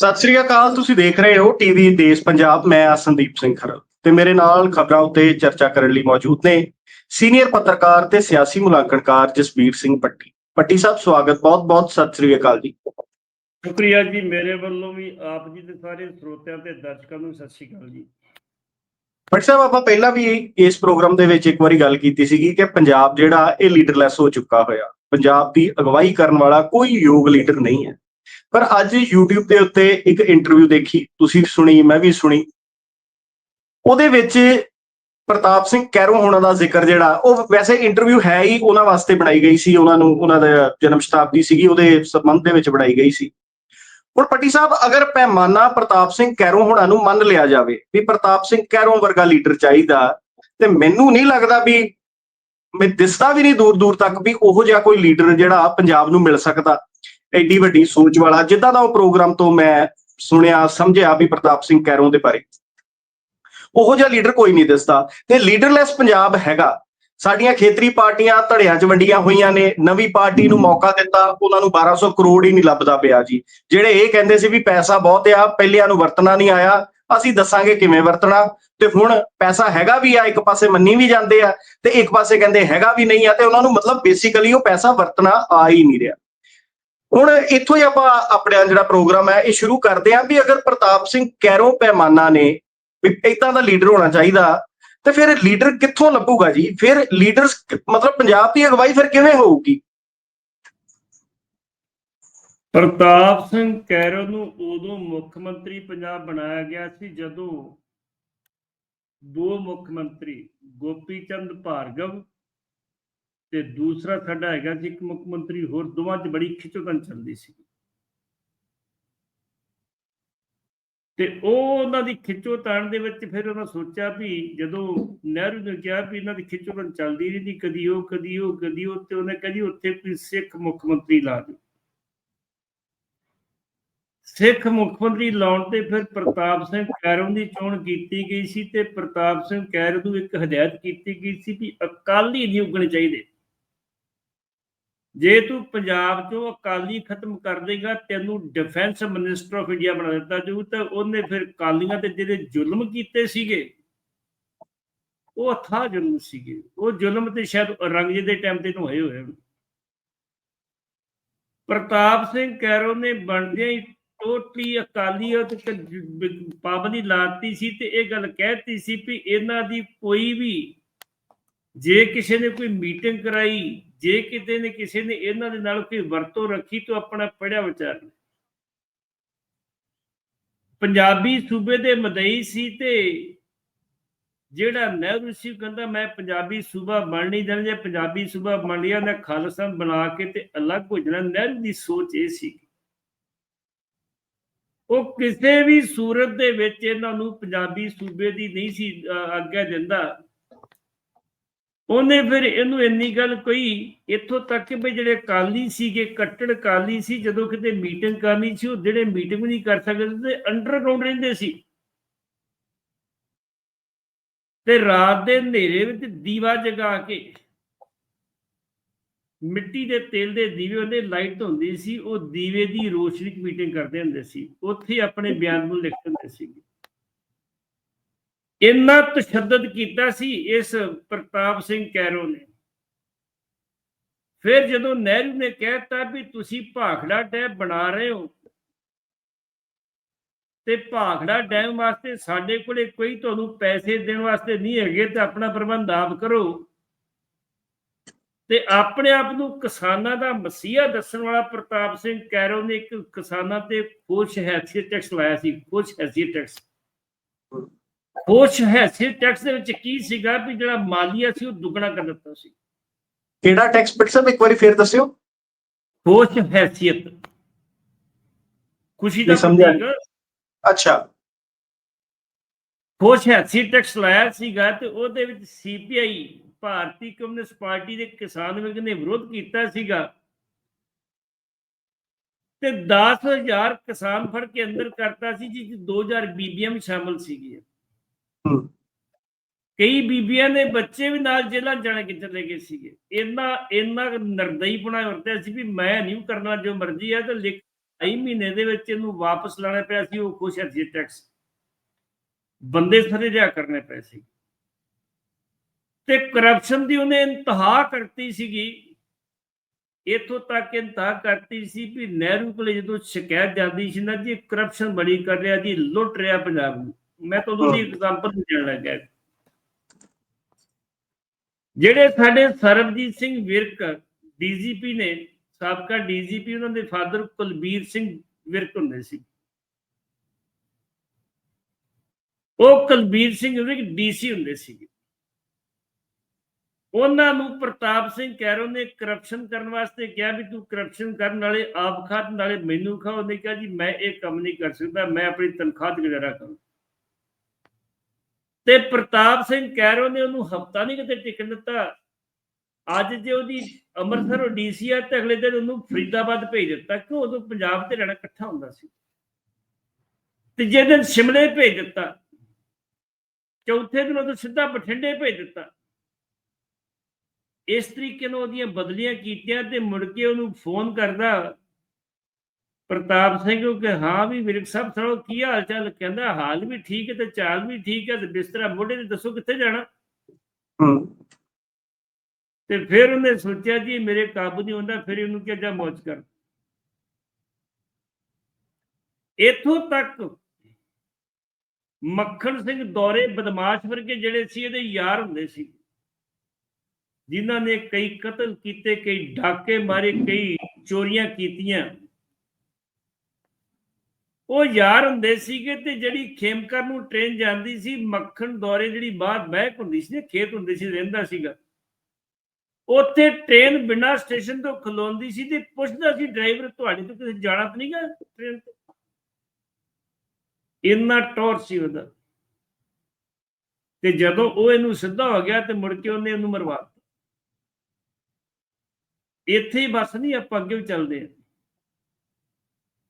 ਸਤਿ ਸ੍ਰੀ ਅਕਾਲ ਤੁਸੀਂ ਦੇਖ ਰਹੇ ਹੋ ਟੀਵੀ ਦੇਸ਼ ਪੰਜਾਬ ਮੈਂ ਆ ਸੰਦੀਪ ਸਿੰਘ ਖਰਲ ਤੇ ਮੇਰੇ ਨਾਲ ਖਬਰਾਂ ਉੱਤੇ ਚਰਚਾ ਕਰਨ ਲਈ ਮੌਜੂਦ ਨੇ ਸੀਨੀਅਰ ਪੱਤਰਕਾਰ ਤੇ ਸਿਆਸੀ ਮੁਲਾਂਕਣਕਾਰ ਜਸਬੀਰ ਸਿੰਘ ਪੱਟੀ। ਪੱਟੀ ਸਾਹਿਬ ਸਵਾਗਤ ਬਹੁਤ-ਬਹੁਤ ਸਤਿ ਸ੍ਰੀ ਅਕਾਲ ਜੀ। ਸ਼ੁਕਰੀਆ ਜੀ ਮੇਰੇ ਵੱਲੋਂ ਵੀ ਆਪ ਜੀ ਦੇ ਸਾਰੇ ਸਰੋਤਿਆਂ ਤੇ ਦਰਸ਼ਕਾਂ ਨੂੰ ਸਤਿ ਸ਼੍ਰੀ ਅਕਾਲ ਜੀ। ਪੱਟੀ ਸਾਹਿਬ ਆਪਾਂ ਪਹਿਲਾਂ ਵੀ ਇਸ ਪ੍ਰੋਗਰਾਮ ਦੇ ਵਿੱਚ ਇੱਕ ਵਾਰੀ ਗੱਲ ਕੀਤੀ ਸੀਗੀ ਕਿ ਪੰਜਾਬ ਜਿਹੜਾ ਇਹ ਲੀਡਰਲੈਸ ਹੋ ਚੁੱਕਾ ਹੋਇਆ। ਪੰਜਾਬ ਦੀ ਅਗਵਾਈ ਕਰਨ ਵਾਲਾ ਕੋਈ ਯੋਗ ਲੀਡਰ ਨਹੀਂ ਹੈ। ਪਰ ਅੱਜ YouTube ਦੇ ਉੱਤੇ ਇੱਕ ਇੰਟਰਵਿਊ ਦੇਖੀ, ਤੁਸੀਂ ਸੁਣੀ, ਮੈਂ ਵੀ ਸੁਣੀ। ਉਹਦੇ ਵਿੱਚ ਪ੍ਰਤਾਪ ਸਿੰਘ ਕੈਰੋ ਹੋਣਾ ਦਾ ਜ਼ਿਕਰ ਜਿਹੜਾ, ਉਹ ਵੈਸੇ ਇੰਟਰਵਿਊ ਹੈ ਹੀ ਉਹਨਾਂ ਵਾਸਤੇ ਬਣਾਈ ਗਈ ਸੀ, ਉਹਨਾਂ ਨੂੰ, ਉਹਨਾਂ ਦਾ ਜਨਮ ਸ਼ਤਾਬਦੀ ਸੀਗੀ, ਉਹਦੇ ਸੰਬੰਧ ਦੇ ਵਿੱਚ ਬਣਾਈ ਗਈ ਸੀ। ਹੁਣ ਪੱਟੀ ਸਾਹਿਬ, ਅਗਰ ਪੈਮਾਨਾ ਪ੍ਰਤਾਪ ਸਿੰਘ ਕੈਰੋ ਹੋਣਾ ਨੂੰ ਮੰਨ ਲਿਆ ਜਾਵੇ, ਵੀ ਪ੍ਰਤਾਪ ਸਿੰਘ ਕੈਰੋ ਵਰਗਾ ਲੀਡਰ ਚਾਹੀਦਾ, ਤੇ ਮੈਨੂੰ ਨਹੀਂ ਲੱਗਦਾ ਵੀ, ਮੈਂ ਦਿਸਦਾ ਵੀ ਨਹੀਂ ਦੂਰ ਦੂਰ ਤੱਕ ਵੀ ਉਹੋ ਜਿਹਾ ਕੋਈ ਲੀਡਰ ਜਿਹੜਾ ਪੰਜਾਬ ਨੂੰ ਮਿਲ ਸਕਦਾ। ਐਡੀ ਵੱਡੀ ਸੋਚ ਵਾਲਾ ਜਿੱਦਾਂ ਦਾ ਉਹ ਪ੍ਰੋਗਰਾਮ ਤੋਂ ਮੈਂ ਸੁਣਿਆ, ਸਮਝਿਆ ਵੀ ਪ੍ਰਤਾਪ ਸਿੰਘ ਕੈਰੋਂ ਦੇ ਬਾਰੇ। ਉਹੋ ਜਿਹਾ ਲੀਡਰ ਕੋਈ ਨਹੀਂ ਦਿਸਦਾ ਤੇ ਲੀਡਰਲੈਸ ਪੰਜਾਬ ਹੈਗਾ। ਸਾਡੀਆਂ ਖੇਤਰੀ ਪਾਰਟੀਆਂ ਧੜਿਆਂ 'ਚ ਵੰਡੀਆਂ ਹੋਈਆਂ ਨੇ, ਨਵੀਂ ਪਾਰਟੀ ਨੂੰ ਮੌਕਾ ਦਿੱਤਾ, ਉਹਨਾਂ ਨੂੰ 1200 ਕਰੋੜ ਹੀ ਨਹੀਂ ਲੱਭਦਾ ਪਿਆ ਜੀ। ਜਿਹੜੇ ਇਹ ਕਹਿੰਦੇ ਸੀ ਵੀ ਪੈਸਾ ਬਹੁਤ ਆ, ਪਹਿਲਿਆਂ ਨੂੰ ਵਰਤਣਾ ਨਹੀਂ ਆਇਆ, ਅਸੀਂ ਦੱਸਾਂਗੇ ਕਿਵੇਂ ਵਰਤਣਾ। ਤੇ ਹੁਣ ਪੈਸਾ ਹੈਗਾ ਵੀ ਆ, ਇੱਕ ਪਾਸੇ ਮੰਨੀ ਵੀ ਜਾਂਦੇ ਆ, ਤੇ ਇੱਕ ਪਾਸੇ ਕਹਿੰਦੇ ਹੈਗਾ ਵੀ ਨਹੀਂ ਆ, ਤੇ ਉਹਨਾਂ ਨੂੰ ਮਤਲਬ ਬੇਸਿਕਲੀ ਉਹ ਪੈਸਾ ਵਰਤਣਾ ਆ ਹੀ ਨਹੀਂ ਰਿਹਾ। ਹੁਣ ਇੱਥੋਂ ਹੀ ਆਪਾਂ ਆਪਣਾ ਜਿਹੜਾ ਪ੍ਰੋਗਰਾਮ ਹੈ, ਇਹ ਸ਼ੁਰੂ ਕਰਦੇ ਆਂ ਵੀ ਅਗਰ ਪ੍ਰਤਾਪ ਸਿੰਘ ਕੈਰੋਂ ਪੈਮਾਨਾ ਨੇ ਵੀ ਇਦਾਂ ਦਾ ਲੀਡਰ ਹੋਣਾ ਚਾਹੀਦਾ, ਤੇ ਫਿਰ ਲੀਡਰ ਕਿੱਥੋਂ ਲੱਭੂਗਾ ਜੀ? ਫਿਰ ਲੀਡਰਸ ਮਤਲਬ ਪੰਜਾਬ ਦੀ ਅਗਵਾਈ ਫਿਰ ਕਿਵੇਂ ਹੋਊਗੀ? ਪ੍ਰਤਾਪ ਸਿੰਘ ਕੈਰੋ ਨੂੰ ਉਦੋਂ ਮੁੱਖ ਮੰਤਰੀ ਪੰਜਾਬ ਬਣਾਇਆ ਗਿਆ ਸੀ, ਜਦੋਂ ਦੋ ਮੁੱਖ ਮੰਤਰੀ ਗੋਪੀ ਚੰਦ ਭਾਰਗਵ ਤੇ ਦੂਸਰਾ ਸਾਡਾ ਹੈਗਾ ਸੀ ਇੱਕ ਮੁੱਖ ਮੰਤਰੀ ਹੋਰ, ਦੋਵਾਂ 'ਚ ਬੜੀ ਖਿੱਚੋਤਨ ਚੱਲਦੀ ਸੀ। ਤੇ ਉਹ ਉਹਨਾਂ ਦੀ ਖਿੱਚੋਤਾਣ ਦੇ ਵਿੱਚ ਫਿਰ ਉਹਨਾਂ ਸੋਚਿਆ ਵੀ ਜਦੋਂ ਨਹਿਰੂ ਨੇ ਕਿਹਾ ਵੀ ਇਹਨਾਂ ਦੀ ਖਿੱਚੋਤਾਣ ਚੱਲਦੀ ਰਹੀ ਕਦੀ ਉਹ ਕਦੀ ਉਹ ਕਦੀ ਉਹ, ਤੇ ਉਹਨੇ ਕਿਹਾ ਜੀ ਉੱਥੇ ਕੋਈ ਸਿੱਖ ਮੁੱਖ ਮੰਤਰੀ ਲਾ ਦਿਓ। ਸਿੱਖ ਮੁੱਖ ਮੰਤਰੀ ਲਾਉਣ ਤੇ ਫਿਰ ਪ੍ਰਤਾਪ ਸਿੰਘ ਕੈਰੋਂ ਦੀ ਚੋਣ ਕੀਤੀ ਗਈ ਸੀ ਤੇ ਪ੍ਰਤਾਪ ਸਿੰਘ ਕੈਰੋਂ ਨੂੰ ਇੱਕ ਹਦਾਇਤ ਕੀਤੀ ਗਈ ਸੀ ਵੀ ਅਕਾਲੀ ਨਹੀਂ ਉੱਗਣੇ ਚਾਹੀਦੇ। ਜੇ ਤੂੰ ਪੰਜਾਬ ਚੋਂ ਅਕਾਲੀ ਖਤਮ ਕਰ ਦੇਗਾ, ਤੈਨੂੰ ਡਿਫੈਂਸ ਮਿਨਿਸਟਰ ਆਫ ਇੰਡੀਆ ਬਣਾ ਦਿੱਤਾ ਜਾਊ, ਤਾਂ ਉਹਨੇ ਫਿਰ ਅਕਾਲੀਆਂ ਤੇ ਜਿਹੜੇ ਜ਼ੁਲਮ ਕੀਤੇ ਸੀਗੇ, ਉਹ ਅਥਾਹ ਜ਼ੁਲਮ ਸੀਗੇ। ਉਹ ਜ਼ੁਲਮ ਤੇ ਸ਼ਾਇਦ ਔਰੰਗਜ਼ੇਬ ਦੇ ਟਾਈਮ ਤੇ ਹੋਏ ਹੋਏ ਪ੍ਰਤਾਪ ਸਿੰਘ ਕੈਰੋ ਨੇ ਬਣਦਿਆਂ ਹੀ ਟੋਟਲੀ ਅਕਾਲੀ ਉਹ ਤੇ ਪਾਬੰਦੀ ਲਾਤੀ ਸੀ ਤੇ ਇਹ ਗੱਲ ਕਹਿਤੀ ਸੀ ਵੀ ਇਹਨਾਂ ਦੀ ਕੋਈ ਵੀ ਜੇ ਕਿਸੇ ਨੇ ਕੋਈ ਮੀਟਿੰਗ ਕਰਾਈ, ਜੇ ਕਿਤੇ ਨੇ ਕਿਸੇ ਨੇ ਇਹਨਾਂ ਦੇ ਨਾਲ ਕੋਈ ਵਰਤੋਂ ਰੱਖੀ, ਤਾਂ ਆਪਣਾ ਪੜਿਆ ਵਿਚਾਰ ਪੰਜਾਬੀ ਸੂਬੇ ਦੇ ਮਦਈ ਸੀ ਤੇ ਜਿਹੜਾ ਨਹਿਰੂ ਸੀ ਕਹਿੰਦਾ, ਮੈਂ ਪੰਜਾਬੀ ਸੂਬਾ ਬਣ ਨਹੀਂ ਦੇਣਾ, ਜੇ ਪੰਜਾਬੀ ਸੂਬਾ ਬਣ ਲਿਆ ਨਾ ਖਾਲਸਾ ਬਣਾ ਕੇ ਤੇ ਅਲੱਗ ਹੋ ਜਾਣਾ। ਨਹਿਰੂ ਦੀ ਸੋਚ ਇਹ ਸੀ। ਉਹ ਕਿਸੇ ਵੀ ਸੂਰਤ ਦੇ ਵਿੱਚ ਇਹਨਾਂ ਨੂੰ ਪੰਜਾਬੀ ਸੂਬੇ ਦੀ ਨਹੀਂ ਸੀ ਆਗਿਆ ਦਿੰਦਾ। ਉਹਨੇ ਫਿਰ ਇਹਨੂੰ ਇੰਨੀ ਗੱਲ ਕਹੀ, ਇੱਥੋਂ ਤੱਕ ਕਿ ਵੀ ਜਿਹੜੇ ਕਾਲੀ ਸੀਗੇ, ਕੱਟੜ ਕਾਲੀ ਸੀ, ਜਦੋਂ ਕਿਤੇ ਮੀਟਿੰਗ ਕਰਨੀ ਸੀ, ਉਹ ਜਿਹੜੇ ਮੀਟਿੰਗ ਨਹੀਂ ਕਰ ਸਕਦੇ ਤੇ ਅੰਡਰਗਰਾਉਂਡ ਰਹਿੰਦੇ ਸੀ। ਤੇ ਰਾਤ ਦੇ ਹਨੇਰੇ ਵਿੱਚ ਦੀਵਾ ਜਗਾ ਕੇ, ਮਿੱਟੀ ਦੇ ਤੇਲ ਦੇ ਦੀਵੇ, ਉਹਦੇ ਲਾਈਟ ਹੁੰਦੀ ਸੀ, ਉਹ ਦੀਵੇ ਦੀ ਰੋਸ਼ਨੀ 'ਚ ਮੀਟਿੰਗ ਕਰਦੇ ਹੁੰਦੇ ਸੀ। ਉੱਥੇ ਆਪਣੇ ਬਿਆਨ ਨੂੰ ਲਿਖਦੇ ਹੁੰਦੇ ਸੀ ਇੰਨਾ ਤਸ਼ੱਦਦ ਕੀਤਾ ਸੀ ਇਸ ਪ੍ਰਤਾਪ ਸਿੰਘ ਕੈਰੋ ਨੇ। ਫਿਰ ਜਦੋਂ ਨਹਿਰੂ ਨੇ ਕਹਿਤਾ ਵੀ ਤੁਸੀਂ ਭਾਖੜਾ ਡੈਮ ਬਣਾ ਰਹੇ ਹੋ ਤੇ ਭਾਖੜਾ ਡੈਮ ਵਾਸਤੇ ਸਾਡੇ ਕੋਲੇ ਕੋਈ ਤੁਹਾਨੂੰ ਪੈਸੇ ਦੇਣ ਵਾਸਤੇ ਨਹੀਂ ਹੈਗੇ ਤੇ ਆਪਣਾ ਪ੍ਰਬੰਧ ਆਪ ਕਰੋ ਤੇ ਆਪਣੇ ਆਪ ਨੂੰ ਕਿਸਾਨਾਂ ਦਾ ਮਸੀਹਾ ਦੱਸਣ ਵਾਲਾ ਪ੍ਰਤਾਪ ਸਿੰਘ ਕੈਰੋ ਨੇ ਇੱਕ ਕਿਸਾਨਾਂ ਤੇ ਖੁਸ਼ ਹੈਸੀਅਤ ਟੈਕਸ ਲਾਇਆ ਸੀ, ਖੁਸ਼ ਹੈਸੀਅਤ ਟੈਕਸ। ਖੁਸ਼ ਹੈਸੀਅਤ ਟੈਕਸ ਦੇ ਵਿੱਚ ਕੀ ਸੀਗਾ ਵੀ ਜਿਹੜਾ ਮਾਲੀਆ ਸੀ ਉਹ ਦੁੱਗਣਾ ਕਰ ਦਿੱਤਾ ਸੀ। ਕਿਹੜਾ ਟੈਕਸ ਪਿਟ ਸਾਹਿਬ ਇੱਕ ਵਾਰੀ ਫੇਰ ਦੱਸਿਓ। ਖੁਸ਼ ਹੈਸੀਅਤ। ਖੁਸ਼ੀ ਦਾ ਸਮਝਿਆ। ਅੱਛਾ। ਖੁਸ਼ ਹੈਸੀਅਤ ਟੈਕਸ ਲਾਇਆ ਸੀਗਾ ਤੇ ਉਹਦੇ ਵਿੱਚ ਸੀਪੀਆਈ ਭਾਰਤੀ ਕਮਿਊਨਿਸਟ ਪਾਰਟੀ ਦੇ ਕਿਸਾਨ ਵਿੰਗ ਨੇ ਵਿਰੋਧ ਕੀਤਾ ਸੀਗਾ। ਤੇ 10000 ਕਿਸਾਨ ਫੜ ਕੇ ਅੰਦਰ ਕਰਤਾ ਸੀ ਜਿਸ 'ਚ 2000 ਬੀਬੀਆਂ ਵੀ ਸ਼ਾਮਲ ਸੀਗੀਆਂ। ਕਈ ਬੀਬੀਆਂ ਨੇ ਬੱਚੇ ਵੀ ਨਾਲ ਜੇਲ੍ਹਾਂ ਜਾਣ ਕੇ ਚਲੇ ਗਏ ਸੀਗੇ। ਇੰਨਾ ਇੰਨਾ ਨਰਦਈ ਵਰਤਿਆ ਸੀ ਵੀ ਮੈਂ ਨਹੀਂ ਕਰਨਾ ਜੋ ਮਰਜ਼ੀ ਹੈ ਤੇ ਲਿਖ ਢਾਈ ਮਹੀਨੇ ਦੇ ਵਿੱਚ ਇਹਨੂੰ ਵਾਪਸ ਲਾਣਾ ਪਿਆ ਸੀ, ਉਹ ਖੁਸ਼ ਸੀ ਟੈਕਸ। ਬੰਦੇ ਸਾਰੇ ਰਿਆ ਕਰਨੇ ਪਏ ਸੀ। ਤੇ ਕਰਪਸ਼ਨ ਦੀ ਉਹਨੇ ਇੰਤਹਾ ਕਰਤੀ ਸੀਗੀ। ਇਥੋਂ ਤੱਕ ਇੰਤਹਾ ਕਰਤੀ ਸੀ ਵੀ ਨਹਿਰੂ ਕੋਲੇ ਜਦੋਂ ਸ਼ਿਕਾਇਤ ਜਾਂਦੀ ਸੀ ਨਾ ਜੀ ਕਰਪਸ਼ਨ ਬੜੀ ਕਰ ਰਿਹਾ ਜੀ, ਲੁੱਟ ਰਿਹਾ ਪੰਜਾਬ ਨੂੰ। ਮੈਂ ਤੁਹਾਨੂੰ ਦੀ ਐਗਜ਼ਾਮਪਲ ਦੇਣ ਲੱਗਾ ਜਿਹੜੇ ਸਾਡੇ ਸਰਬਜੀਤ ਸਿੰਘ ਵਿਰਕ ਡੀਜੀਪੀ ਨੇ ਸਾਬਕਾ ਡੀਜੀਪੀ ਉਹਨਾਂ ਦੇ ਫਾਦਰ ਕੁਲਬੀਰ ਸਿੰਘ ਵਿਰਕ ਹੁੰਦੇ ਸੀ। ਉਹ ਕੁਲਬੀਰ ਸਿੰਘ ਵਿਰਕ ਡੀਸੀ ਹੁੰਦੇ ਸੀ ਉਹਨਾਂ ਨੂੰ ਪ੍ਰਤਾਪ ਸਿੰਘ ਕੈਰੋ ਨੇ ਕਰਪਸ਼ਨ ਕਰਨ ਵਾਸਤੇ ਕਿਹਾ ਵੀ ਤੂੰ ਕਰਪਸ਼ਨ ਕਰਨ ਵਾਲੇ ਆਪ ਖਾਤ ਨਾਲੇ ਮੈਨੂੰ ਖਾ ਉਹਨੇ ਕਿਹਾ ਜੀ ਮੈਂ ਇਹ ਕੰਮ ਨਹੀਂ ਕਰ ਸਕਦਾ ਮੈਂ ਆਪਣੀ ਤਨਖਾਹ ਤੇ ਗੁਜ਼ਾਰਾ ਕਰਾਂ ਤੇ ਪ੍ਰਤਾਪ ਸਿੰਘ ਕੈਰੋ ਨੇ ਉਹਨੂੰ ਹਫਤਾ ਨਹੀਂ ਕਿਤੇ ਟਿਕਣ ਦਿੱਤਾ। ਅੱਜ ਜੇ ਉਹਦੀ ਅੰਮ੍ਰਿਤਸਰ ਡੀਸੀ ਆ ਤੇ ਅਗਲੇ ਦਿਨ ਉਹਨੂੰ ਫਰੀਦਾਬਾਦ ਭੇਜ ਦਿੱਤਾ। ਕਿ ਉਦੋਂ ਪੰਜਾਬ ਤੇ ਰਹਿਣਾ ਇਕੱਠਾ ਹੁੰਦਾ ਸੀ। ਤੇ ਜੇ ਦਿਨ ਸ਼ਿਮਲੇ ਭੇਜ ਦਿੱਤਾ, ਚੌਥੇ ਦਿਨ ਉਹ ਸਿੱਧਾ ਬਠਿੰਡੇ ਭੇਜ ਦਿੱਤਾ। ਇਸ ਤਰੀਕੇ ਨਾਲ ਉਹਦੀਆਂ ਬਦਲੀਆਂ ਕੀਤੀਆਂ ਤੇ ਮੁੜ ਕੇ ਉਹਨੂੰ ਫੋਨ ਕਰਦਾ ਪ੍ਰਤਾਪ ਸਿੰਘ ਕਿ ਹਾਂ ਵੀ ਵਿਰਕ ਸਾਹਿਬ ਸੁਣੋ ਕੀ ਹਾਲ ਚਾਲ? ਕਹਿੰਦਾ ਹਾਲ ਵੀ ਠੀਕ ਹੈ ਤੇ ਚਾਲ ਵੀ ਠੀਕ ਹੈ ਤੇ ਬਿਸਤਰਾ ਮੋਢੇ ਤੇ ਦੱਸੋ ਕਿੱਥੇ ਜਾਣਾ? ਤੇ ਫਿਰ ਉਹਨੇ ਸੋਚਿਆ ਜੀ ਮੇਰੇ ਕਾਬੂ ਨਹੀਂ ਹੁੰਦਾ ਫਿਰ ਇਹਨੂੰ ਕਿਹਾ ਜਾ ਮੌਜ ਕਰ। ਇਥੋਂ ਤੱਕ ਮੱਖਣ ਸਿੰਘ ਦੌਰੇ ਬਦਮਾਸ਼ ਵਰਗੇ ਜਿਹੜੇ ਸੀ ਇਹਦੇ ਯਾਰ ਹੁੰਦੇ ਸੀ। ਜਿਨ੍ਹਾਂ ਨੇ ਕਈ ਕਤਲ ਕੀਤੇ ਕਈ ਡਾਕੇ ਮਾਰੇ ਕਈ ਚੋਰੀਆਂ ਕੀਤੀਆਂ। ਉਹ ਯਾਰ ਹੁੰਦੇ ਸੀਗੇ ਤੇ ਜਿਹੜੀ ਖੇਮਕਰ ਨੂੰ ਟ੍ਰੇਨ ਜਾਂਦੀ ਸੀ, ਮੱਖਣ ਦੌਰੇ ਜਿਹੜੀ ਬਾਹਰ ਬਹਿਕ ਹੁੰਦੀ ਸੀ ਖੇਤ ਹੁੰਦੇ ਸੀ, ਰਹਿੰਦਾ ਸੀਗਾ। ਉੱਥੇ ਟ੍ਰੇਨ ਬਿਨਾਂ ਸਟੇਸ਼ਨ ਤੋਂ ਖਲੋਂਦੀ ਸੀ ਤੇ ਪੁੱਛਦਾ ਸੀ ਡਰਾਈਵਰ ਤੁਹਾਡੇ ਤੋਂ ਕਿਤੇ ਜਾਣਾ ਤਾਂ ਨਹੀਂਗਾ ਟ੍ਰੇਨ ਤੇ? ਇੰਨਾ ਟੌਰ ਸੀ ਉਹਦਾ। ਤੇ ਜਦੋਂ ਉਹ ਇਹਨੂੰ ਸਿੱਧਾ ਹੋ ਗਿਆ ਤੇ ਮੁੜ ਕੇ ਉਹਨੇ ਇਹਨੂੰ ਮਰਵਾ ਦਿੱਤਾ। ਇੱਥੇ ਹੀ ਬਸ ਨਹੀਂ, ਆਪਾਂ ਅੱਗੇ ਵੀ ਚੱਲਦੇ ਆ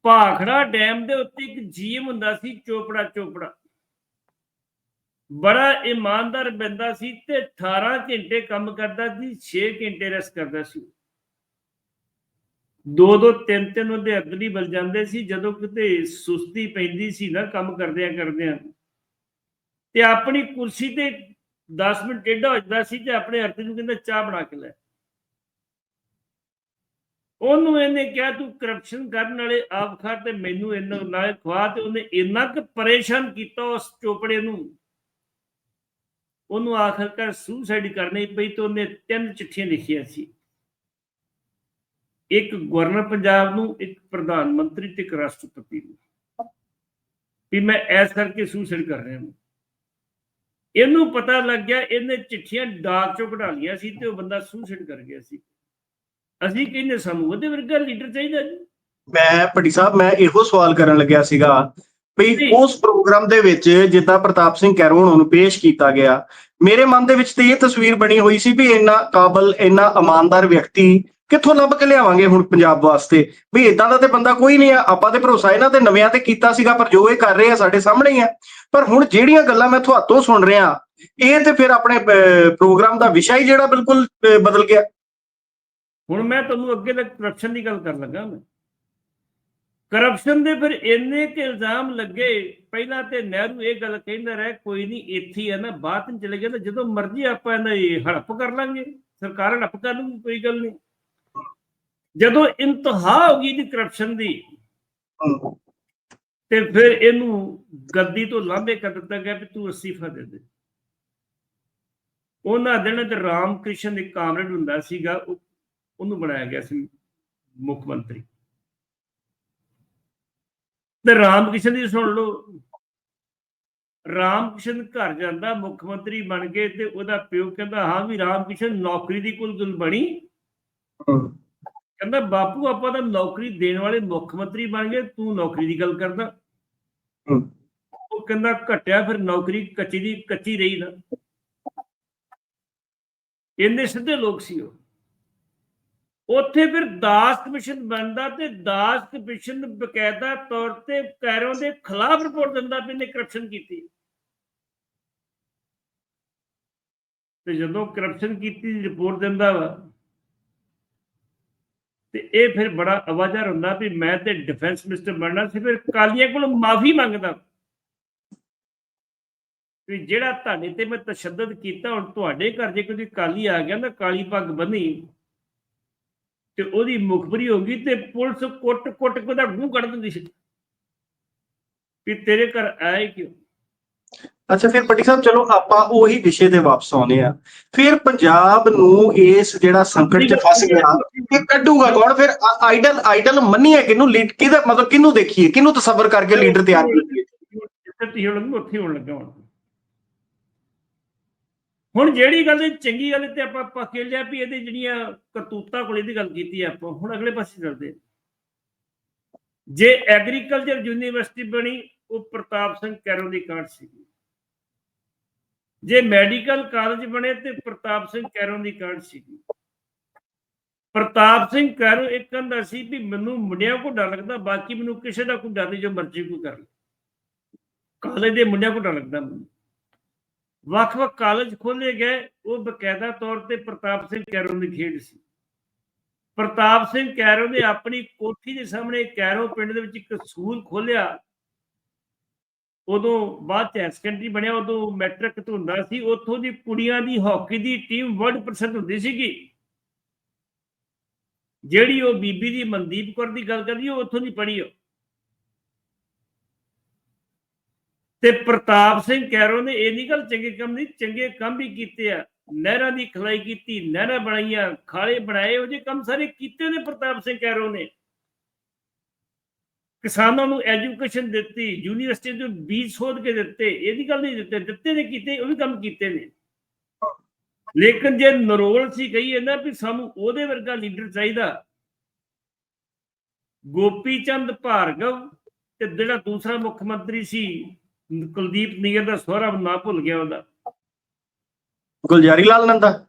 ਭਾਖੜਾ ਡੈਮ ਦੇ ਉੱਤੇ ਇੱਕ ਜੀਮ ਹੁੰਦਾ ਸੀ, ਚੋਪੜਾ ਚੋਪੜਾ। ਬੜਾ ਇਮਾਨਦਾਰ ਬੰਦਾ ਸੀ ਤੇ 18 ਘੰਟੇ ਕੰਮ ਕਰਦਾ ਸੀ 6 ਘੰਟੇ ਰੈਸਟ ਕਰਦਾ ਸੀ। ਦੋ ਦੋ ਤਿੰਨ ਤਿੰਨ ਉਹਦੇ ਅਗਲੀ ਬਲ ਜਾਂਦੇ ਸੀ, ਜਦੋਂ ਕਿਤੇ ਸੁਸਤੀ ਪੈਂਦੀ ਸੀ ਨਾ ਕੰਮ ਕਰਦਿਆਂ ਕਰਦਿਆਂ। ਤੇ ਆਪਣੀ ਕੁਰਸੀ ਤੇ 10 ਮਿੰਟ ਟੇਢਾ ਹੋ ਜਾਂਦਾ ਸੀ ਤੇ ਆਪਣੇ ਅਰਥ ਨੂੰ ਕਹਿੰਦਾ, ਚਾਹ ਬਣਾ ਕੇ ਲੈ। ਉਹਨੂੰ ਇਹਨੇ ਕਿਹਾ, ਤੂੰ ਕਰਪਸ਼ਨ ਕਰਨ ਵਾਲੇ ਆਪ ਖਾ ਤੇ ਮੈਨੂੰ ਇੰਨਾ ਨਾ ਖਵਾ ਤੇ ਉਹਨੇ ਇੰਨਾ ਕੁ ਪਰੇਸ਼ਾਨ ਕੀਤਾ ਉਸ ਚੋਪੜੇ ਨੂੰ। ਉਹਨੂੰ ਆਖਰਕਾਰ ਸੁਸਾਈਡ ਕਰਨੀ ਪਈ ਤੇ ਉਹਨੇ ਤਿੰਨ ਚਿੱਠੀਆਂ ਲਿਖੀਆਂ ਸੀ। ਇੱਕ ਗਵਰਨਰ ਪੰਜਾਬ ਨੂੰ, ਇੱਕ ਪ੍ਰਧਾਨ ਮੰਤਰੀ ਤੇ ਇੱਕ ਰਾਸ਼ਟਰਪਤੀ ਨੂੰ। ਵੀ ਮੈਂ ਐਸ ਕਰਕੇ ਸੁਸਾਈਡ ਕਰ ਰਿਹਾ ਹਾਂ ਇਹਨੂੰ ਪਤਾ ਲੱਗ ਗਿਆ, ਇਹਨੇ ਚਿੱਠੀਆਂ ਡਾਕ ਚੋਂ ਕਢਾ ਲਈਆਂ ਸੀ ਤੇ ਉਹ ਬੰਦਾ ਸੁਸਾਈਡ ਕਰ ਗਿਆ ਸੀ। ਅਸੀਂ ਕਹਿੰਦੇ ਸਾਨੂੰ ਉਹਦੇ ਵਰਗਾ ਲੀਡਰ ਚਾਹੀਦਾ ਜੀ। ਮੈਂ ਪਟੀ ਸਾਹਿਬ ਮੈਂ ਇਹੋ ਸਵਾਲ ਕਰਨ ਲੱਗਿਆ ਸੀਗਾ ਵੀ। ਉਸ ਪ੍ਰੋਗਰਾਮ ਦੇ ਵਿੱਚ ਜਿੱਦਾਂ ਪ੍ਰਤਾਪ ਸਿੰਘ ਕੈਰੋਂ ਨੂੰ ਪੇਸ਼ ਕੀਤਾ ਗਿਆ ਮੇਰੇ ਮਨ ਦੇ ਵਿੱਚ ਤੇ ਇਹ ਤਸਵੀਰ ਬਣੀ ਹੋਈ ਸੀ ਵੀ ਇੰਨਾ ਕਾਬਲ ਇੰਨਾ ਇਮਾਨਦਾਰ ਵਿਅਕਤੀ ਕਿੱਥੋਂ ਲੱਭ ਕੇ ਲਿਆਵਾਂਗੇ ਹੁਣ ਪੰਜਾਬ ਵਾਸਤੇ? ਵੀ ਇਦਾਂ ਦਾ ਤੇ ਬੰਦਾ ਕੋਈ ਨਹੀਂ ਆ ਆਪਾਂ ਤੇ ਭਰੋਸਾ ਇਹਨਾਂ ਤੇ ਨਵਿਆਂ ਤੇ ਕੀਤਾ ਸੀਗਾ ਪਰ ਜੋ ਇਹ ਕਰ ਰਹੇ ਆ ਸਾਡੇ ਸਾਹਮਣੇ ਹੀ ਆ। ਪਰ ਹੁਣ ਜਿਹੜੀਆਂ ਗੱਲਾਂ ਮੈਂ ਤੁਹਾਤੋਂ ਸੁਣ ਰਿਹਾ ਇਹ ਤੇ ਫਿਰ ਆਪਣੇ ਪ੍ਰੋਗਰਾਮ ਦਾ ਵਿਸ਼ਾ ਹੀ ਜਿਹੜਾ ਬਿਲਕੁਲ ਬਦਲ ਗਿਆ। ਹੁਣ ਮੈਂ ਤੁਹਾਨੂੰ ਅੱਗੇ ਤੱਕ ਕਰਪਸ਼ਨ ਦੀ ਗੱਲ ਕਰਨ ਲੱਗਾ ਮੈਂ। ਕਰਪਸ਼ਨ ਦੇ ਫਿਰ ਇੰਨੇ ਕਿ ਇਲਜ਼ਾਮ ਲੱਗੇ, ਪਹਿਲਾਂ ਤੇ ਨਹਿਰੂ ਇਹ ਗੱਲ ਕਹਿੰਦਾ ਰਿਹਾ, ਕੋਈ ਨਹੀਂ ਇੱਥੇ ਹੀ ਹੈ ਨਾ, ਬਾਅਦ ਵਿੱਚ ਚਲੇ ਗਿਆ ਤਾਂ ਜਦੋਂ ਮਰਜ਼ੀ ਆਪਾਂ ਇਹਨਾਂ ਇਹ ਹੜਪ ਕਰ ਲਾਂਗੇ, ਸਰਕਾਰ ਹੜਪ ਕਰ ਲੂਗੀ, ਕੋਈ ਗੱਲ ਨਹੀਂ ਜਦੋਂ ਇੰਤਹਾ ਹੋ ਗਈ ਦੀ ਕਰਪਸ਼ਨ ਦੀ, ਤੇ ਫਿਰ ਇਹਨੂੰ ਗੱਦੀ ਤੋਂ ਲਾਂਭੇ ਕਰ ਦਿੱਤਾ ਗਿਆ ਵੀ ਤੂੰ ਅਸੀਫਾ ਦੇ ਦੇ। ਉਹਨਾਂ ਦਿਨਾਂ ਤੇ ਰਾਮ ਕ੍ਰਿਸ਼ਨ ਇੱਕ ਕਾਮਰੇਡ ਹੁੰਦਾ ਸੀਗਾ, ਉਹ- ਉਹਨੂੰ ਬਣਾਇਆ ਗਿਆ ਸੀ ਮੁੱਖ ਮੰਤਰੀ। ਤੇ ਰਾਮ ਕ੍ਰਿਸ਼ਨ ਦੀ ਸੁਣ ਲਓ। ਰਾਮ ਕ੍ਰਿਸ਼ਨ ਘਰ ਜਾਂਦਾ ਮੁੱਖ ਮੰਤਰੀ ਬਣ ਕੇ ਤੇ ਉਹਦਾ ਪਿਓ ਕਹਿੰਦਾ ਹਾਂ ਵੀ ਰਾਮ ਕ੍ਰਿਸ਼ਨ ਨੌਕਰੀ ਦੀ ਕੁਲ ਗੁਲ ਬਣੀ। ਕਹਿੰਦਾ ਬਾਪੂ ਆਪਾਂ ਤਾਂ ਨੌਕਰੀ ਦੇਣ ਵਾਲੇ ਮੁੱਖ ਮੰਤਰੀ ਬਣ ਗਏ ਤੂੰ ਨੌਕਰੀ ਦੀ ਗੱਲ ਕਰਦਾ। ਉਹ ਕਹਿੰਦਾ ਘਟਿਆ ਫਿਰ ਨੌਕਰੀ ਕੱਚੀ ਦੀ ਕੱਚੀ ਰਹੀ ਨਾ। ਇੰਨੇ ਸਿੱਧੇ ਲੋਕ ਸੀ ਉਹ। ਉੱਥੇ ਫਿਰ ਦਾਸ ਕਮਿਸ਼ਨ ਬਣਦਾ ਤੇ ਦਾਸ ਕਮਿਸ਼ਨ ਬਕਾਇਦਾ ਤੌਰ ਤੇ ਕੈਰੋਂ ਦੇ ਖਿਲਾਫ ਰਿਪੋਰਟ ਦਿੰਦਾ ਵੀ ਇਹਨੇ ਕਰਪਸ਼ਨ ਕੀਤੀ। ਤੇ ਜਦੋਂ ਕਰਪਸ਼ਨ ਕੀਤੀ ਦੀ ਰਿਪੋਰਟ ਦਿੰਦਾ ਵਾ, ਤੇ ਇਹ ਫਿਰ ਬੜਾ ਆਵਾਜ਼ਾਰ ਹੁੰਦਾ ਵੀ ਮੈਂ ਤੇ ਡਿਫੈਂਸ ਮਿਨਿਸਟਰ ਬਣਨਾ ਸੀ, ਫਿਰ ਕਾਲੀਆਂ ਕੋਲ ਮਾਫੀ ਮੰਗਦਾ। ਵੀ ਜਿਹੜਾ ਤੁਹਾਡੇ ਤੇ ਮੈਂ ਤਸ਼ੱਦਦ ਕੀਤਾ, ਹੁਣ ਤੁਹਾਡੇ ਘਰ ਜੇ ਕੋਈ ਕਾਲੀ ਆ ਗਿਆ ਨਾ ਕਾਲੀ ਪੱਗ ਬੰਨੀ ਤੇ ਉਹਦੀ ਮੁਖਬਰੀ ਹੋ ਗਈ ਤੇ ਪੁਲਿਸ ਕੁੱਟ-ਕੁੱਟ ਕੇ ਉਹਦਾ ਮੂੰਹ ਕੱਢ ਦਿੰਦੀ ਸੀ। ਵੀ ਤੇਰੇ ਘਰ ਆਏ ਕਿਉਂ? ਅੱਛਾ ਫਿਰ ਪੱਟੀ ਸਾਹਿਬ ਚਲੋ ਆਪਾਂ ਉਹੀ ਵਿਸ਼ੇ ਤੇ ਵਾਪਸ ਆਉਨੇ ਆ ਫਿਰ ਪੰਜਾਬ ਨੂੰ ਇਸ ਜਿਹੜਾ ਸੰਕਟ 'ਚ ਫਸ ਗਿਆ ਇਹ ਕੱਢੂਗਾ ਕੌਣ? ਫਿਰ ਆਈਡਲ ਆਈਡਲ ਮੰਨੀਏ ਕਿਹਨੂੰ? ਲੀਡ ਕਿਹਦਾ ਮਤਲਬ ਕਿਹਨੂੰ ਦੇਖੀਏ? ਕਿਹਨੂੰ ਤਸਵਰ ਕਰਕੇ ਲੀਡਰ ਤਿਆਰ ਕਰੀਏ? ਜਿੱਥੇ ਤੁਸੀਂ ਹੁਣ ਲੱਗੇ ਉੱਥੇ ਹੋਣ ਲੱਗਾ ਹੁਣ। ਹੁਣ ਜਿਹੜੀ ਗੱਲ ਚੰਗੀ ਗੱਲ ਤੇ ਆਪਾਂ ਪੱਕੇ ਲਿਆ ਵੀ ਇਹਦੇ ਜਿਹੜੀਆਂ ਕਰਤੂਤਾਂ ਕੋਲ ਇਹਦੀ ਗੱਲ ਕੀਤੀ ਆਪਾਂ, ਹੁਣ ਅਗਲੇ ਪਾਸੇ ਚੱਲਦੇ ਜੇ ਐਗਰੀਕਲਚਰ ਯੂਨੀਵਰਸਿਟੀ ਬਣੀ, ਉਹ ਪ੍ਰਤਾਪ ਸਿੰਘ ਕੈਰੋ ਦੀ ਕਾਢ ਸੀ ਜੇ ਮੈਡੀਕਲ ਕਾਲਜ ਬਣੇ ਤੇ ਪ੍ਰਤਾਪ ਸਿੰਘ ਕੈਰੋਂ ਦੀ ਕਾਂਡ ਸੀ ਪ੍ਰਤਾਪ ਸਿੰਘ ਕੈਰੋ ਇੱਕ ਕਹਿੰਦਾ ਸੀ ਵੀ ਮੈਨੂੰ ਮੁੰਡਿਆਂ ਕੋ ਡਰ ਲੱਗਦਾ, ਬਾਕੀ ਮੈਨੂੰ ਕਿਸੇ ਦਾ ਕੋਈ ਡਰ ਨਹੀਂ, ਜੋ ਮਰਜ਼ੀ ਕੋਈ ਕਰ ਲੈ ਕਾਲਜ ਦੇ ਮੁੰਡਿਆਂ ਕੋ ਡਰ ਲੱਗਦਾ ਮੈਨੂੰ। ਵੱਖ-ਵੱਖ ਕਾਲਜ ਖੋਲੇ ਗਏ, ਉਹ ਬਕਾਇਦਾ ਤੌਰ ਤੇ ਪ੍ਰਤਾਪ ਸਿੰਘ ਕੈਰੋ ਦੀ ਖੇਡ ਸੀ। ਪ੍ਰਤਾਪ ਸਿੰਘ ਕੈਰੋ ਨੇ ਆਪਣੀ ਕੋਠੀ ਦੇ ਸਾਹਮਣੇ ਕੈਰੋ ਪਿੰਡ ਦੇ ਵਿੱਚ ਇੱਕ ਸਕੂਲ ਖੋਲਿਆ ਉਦੋਂ ਬਾਅਦ ਚ ਸੈਕੰਡਰੀ ਬਣਿਆ, ਉਦੋਂ ਮੈਟ੍ਰਿਕ ਤੋਂ ਸੀ। ਉੱਥੋਂ ਦੀ ਕੁੜੀਆਂ ਦੀ ਹਾਕੀ ਦੀ ਟੀਮ ਵਰਲਡ ਪ੍ਰਸਿੱਧ ਹੁੰਦੀ ਸੀਗੀ। ਜਿਹੜੀ ਉਹ ਬੀਬੀ ਦੀ ਮਨਦੀਪ ਕੌਰ ਦੀ ਗੱਲ ਕਰਦੀ ਉਹ ਉੱਥੋਂ ਦੀ ਪੜ੍ਹੀ ਉਹ। ਤੇ ਪ੍ਰਤਾਪ ਸਿੰਘ ਕੈਰੋ ਨੇ ਇਹ ਨਹੀਂ ਗੱਲ ਚੰਗੇ ਕੰਮ ਨਹੀਂ, ਚੰਗੇ ਕੰਮ ਵੀ ਕੀਤੇ ਆ। ਨਹਿਰਾਂ ਦੀ ਖਲਾਈ ਕੀਤੀ, ਨਹਿਰਾਂ ਬਣਾਈਆਂ, ਖਾਲੇ ਬਣਾਏ, ਉਹ ਜੇ ਕੰਮ ਸਾਰੇ ਕੀਤੇ ਨੇ ਪ੍ਰਤਾਪ ਸਿੰਘ ਕੈਰੋ ਨੇ। ਕਿਸਾਨਾਂ ਨੂੰ ਐਜੂਕੇਸ਼ਨ ਦਿੱਤੀ, ਯੂਨੀਵਰਸਿਟੀ ਤੋਂ ਬੀਜ ਸੋਧ ਕੇ ਦਿੱਤੇ ਇਹਦੀ ਗੱਲ ਨਹੀਂ ਦਿੱਤੇ ਦਿੱਤੇ ਨੇ ਕੀਤੇ, ਉਹ ਵੀ ਕੰਮ ਕੀਤੇ ਨੇ। ਲੇਕਿਨ ਜੇ ਨਰੋਲ ਸੀ ਕਹੀਏ ਨਾ ਵੀ ਸਾਨੂੰ ਉਹਦੇ ਵਰਗਾ ਲੀਡਰ ਚਾਹੀਦਾ ਗੋਪੀ ਚੰਦ ਭਾਰਗਵ ਤੇ ਜਿਹੜਾ ਦੂਸਰਾ ਮੁੱਖ ਮੰਤਰੀ ਸੀ ਕੁਲਦੀਪ ਨਿਗਰ ਦਾ ਸਹੁਰਾ ਨਾਂ ਭੁੱਲ ਗਿਆ ਉਹਦਾ। ਗੁਲਜ਼ਾਰੀ ਲਾਲ ਨੰਦਾ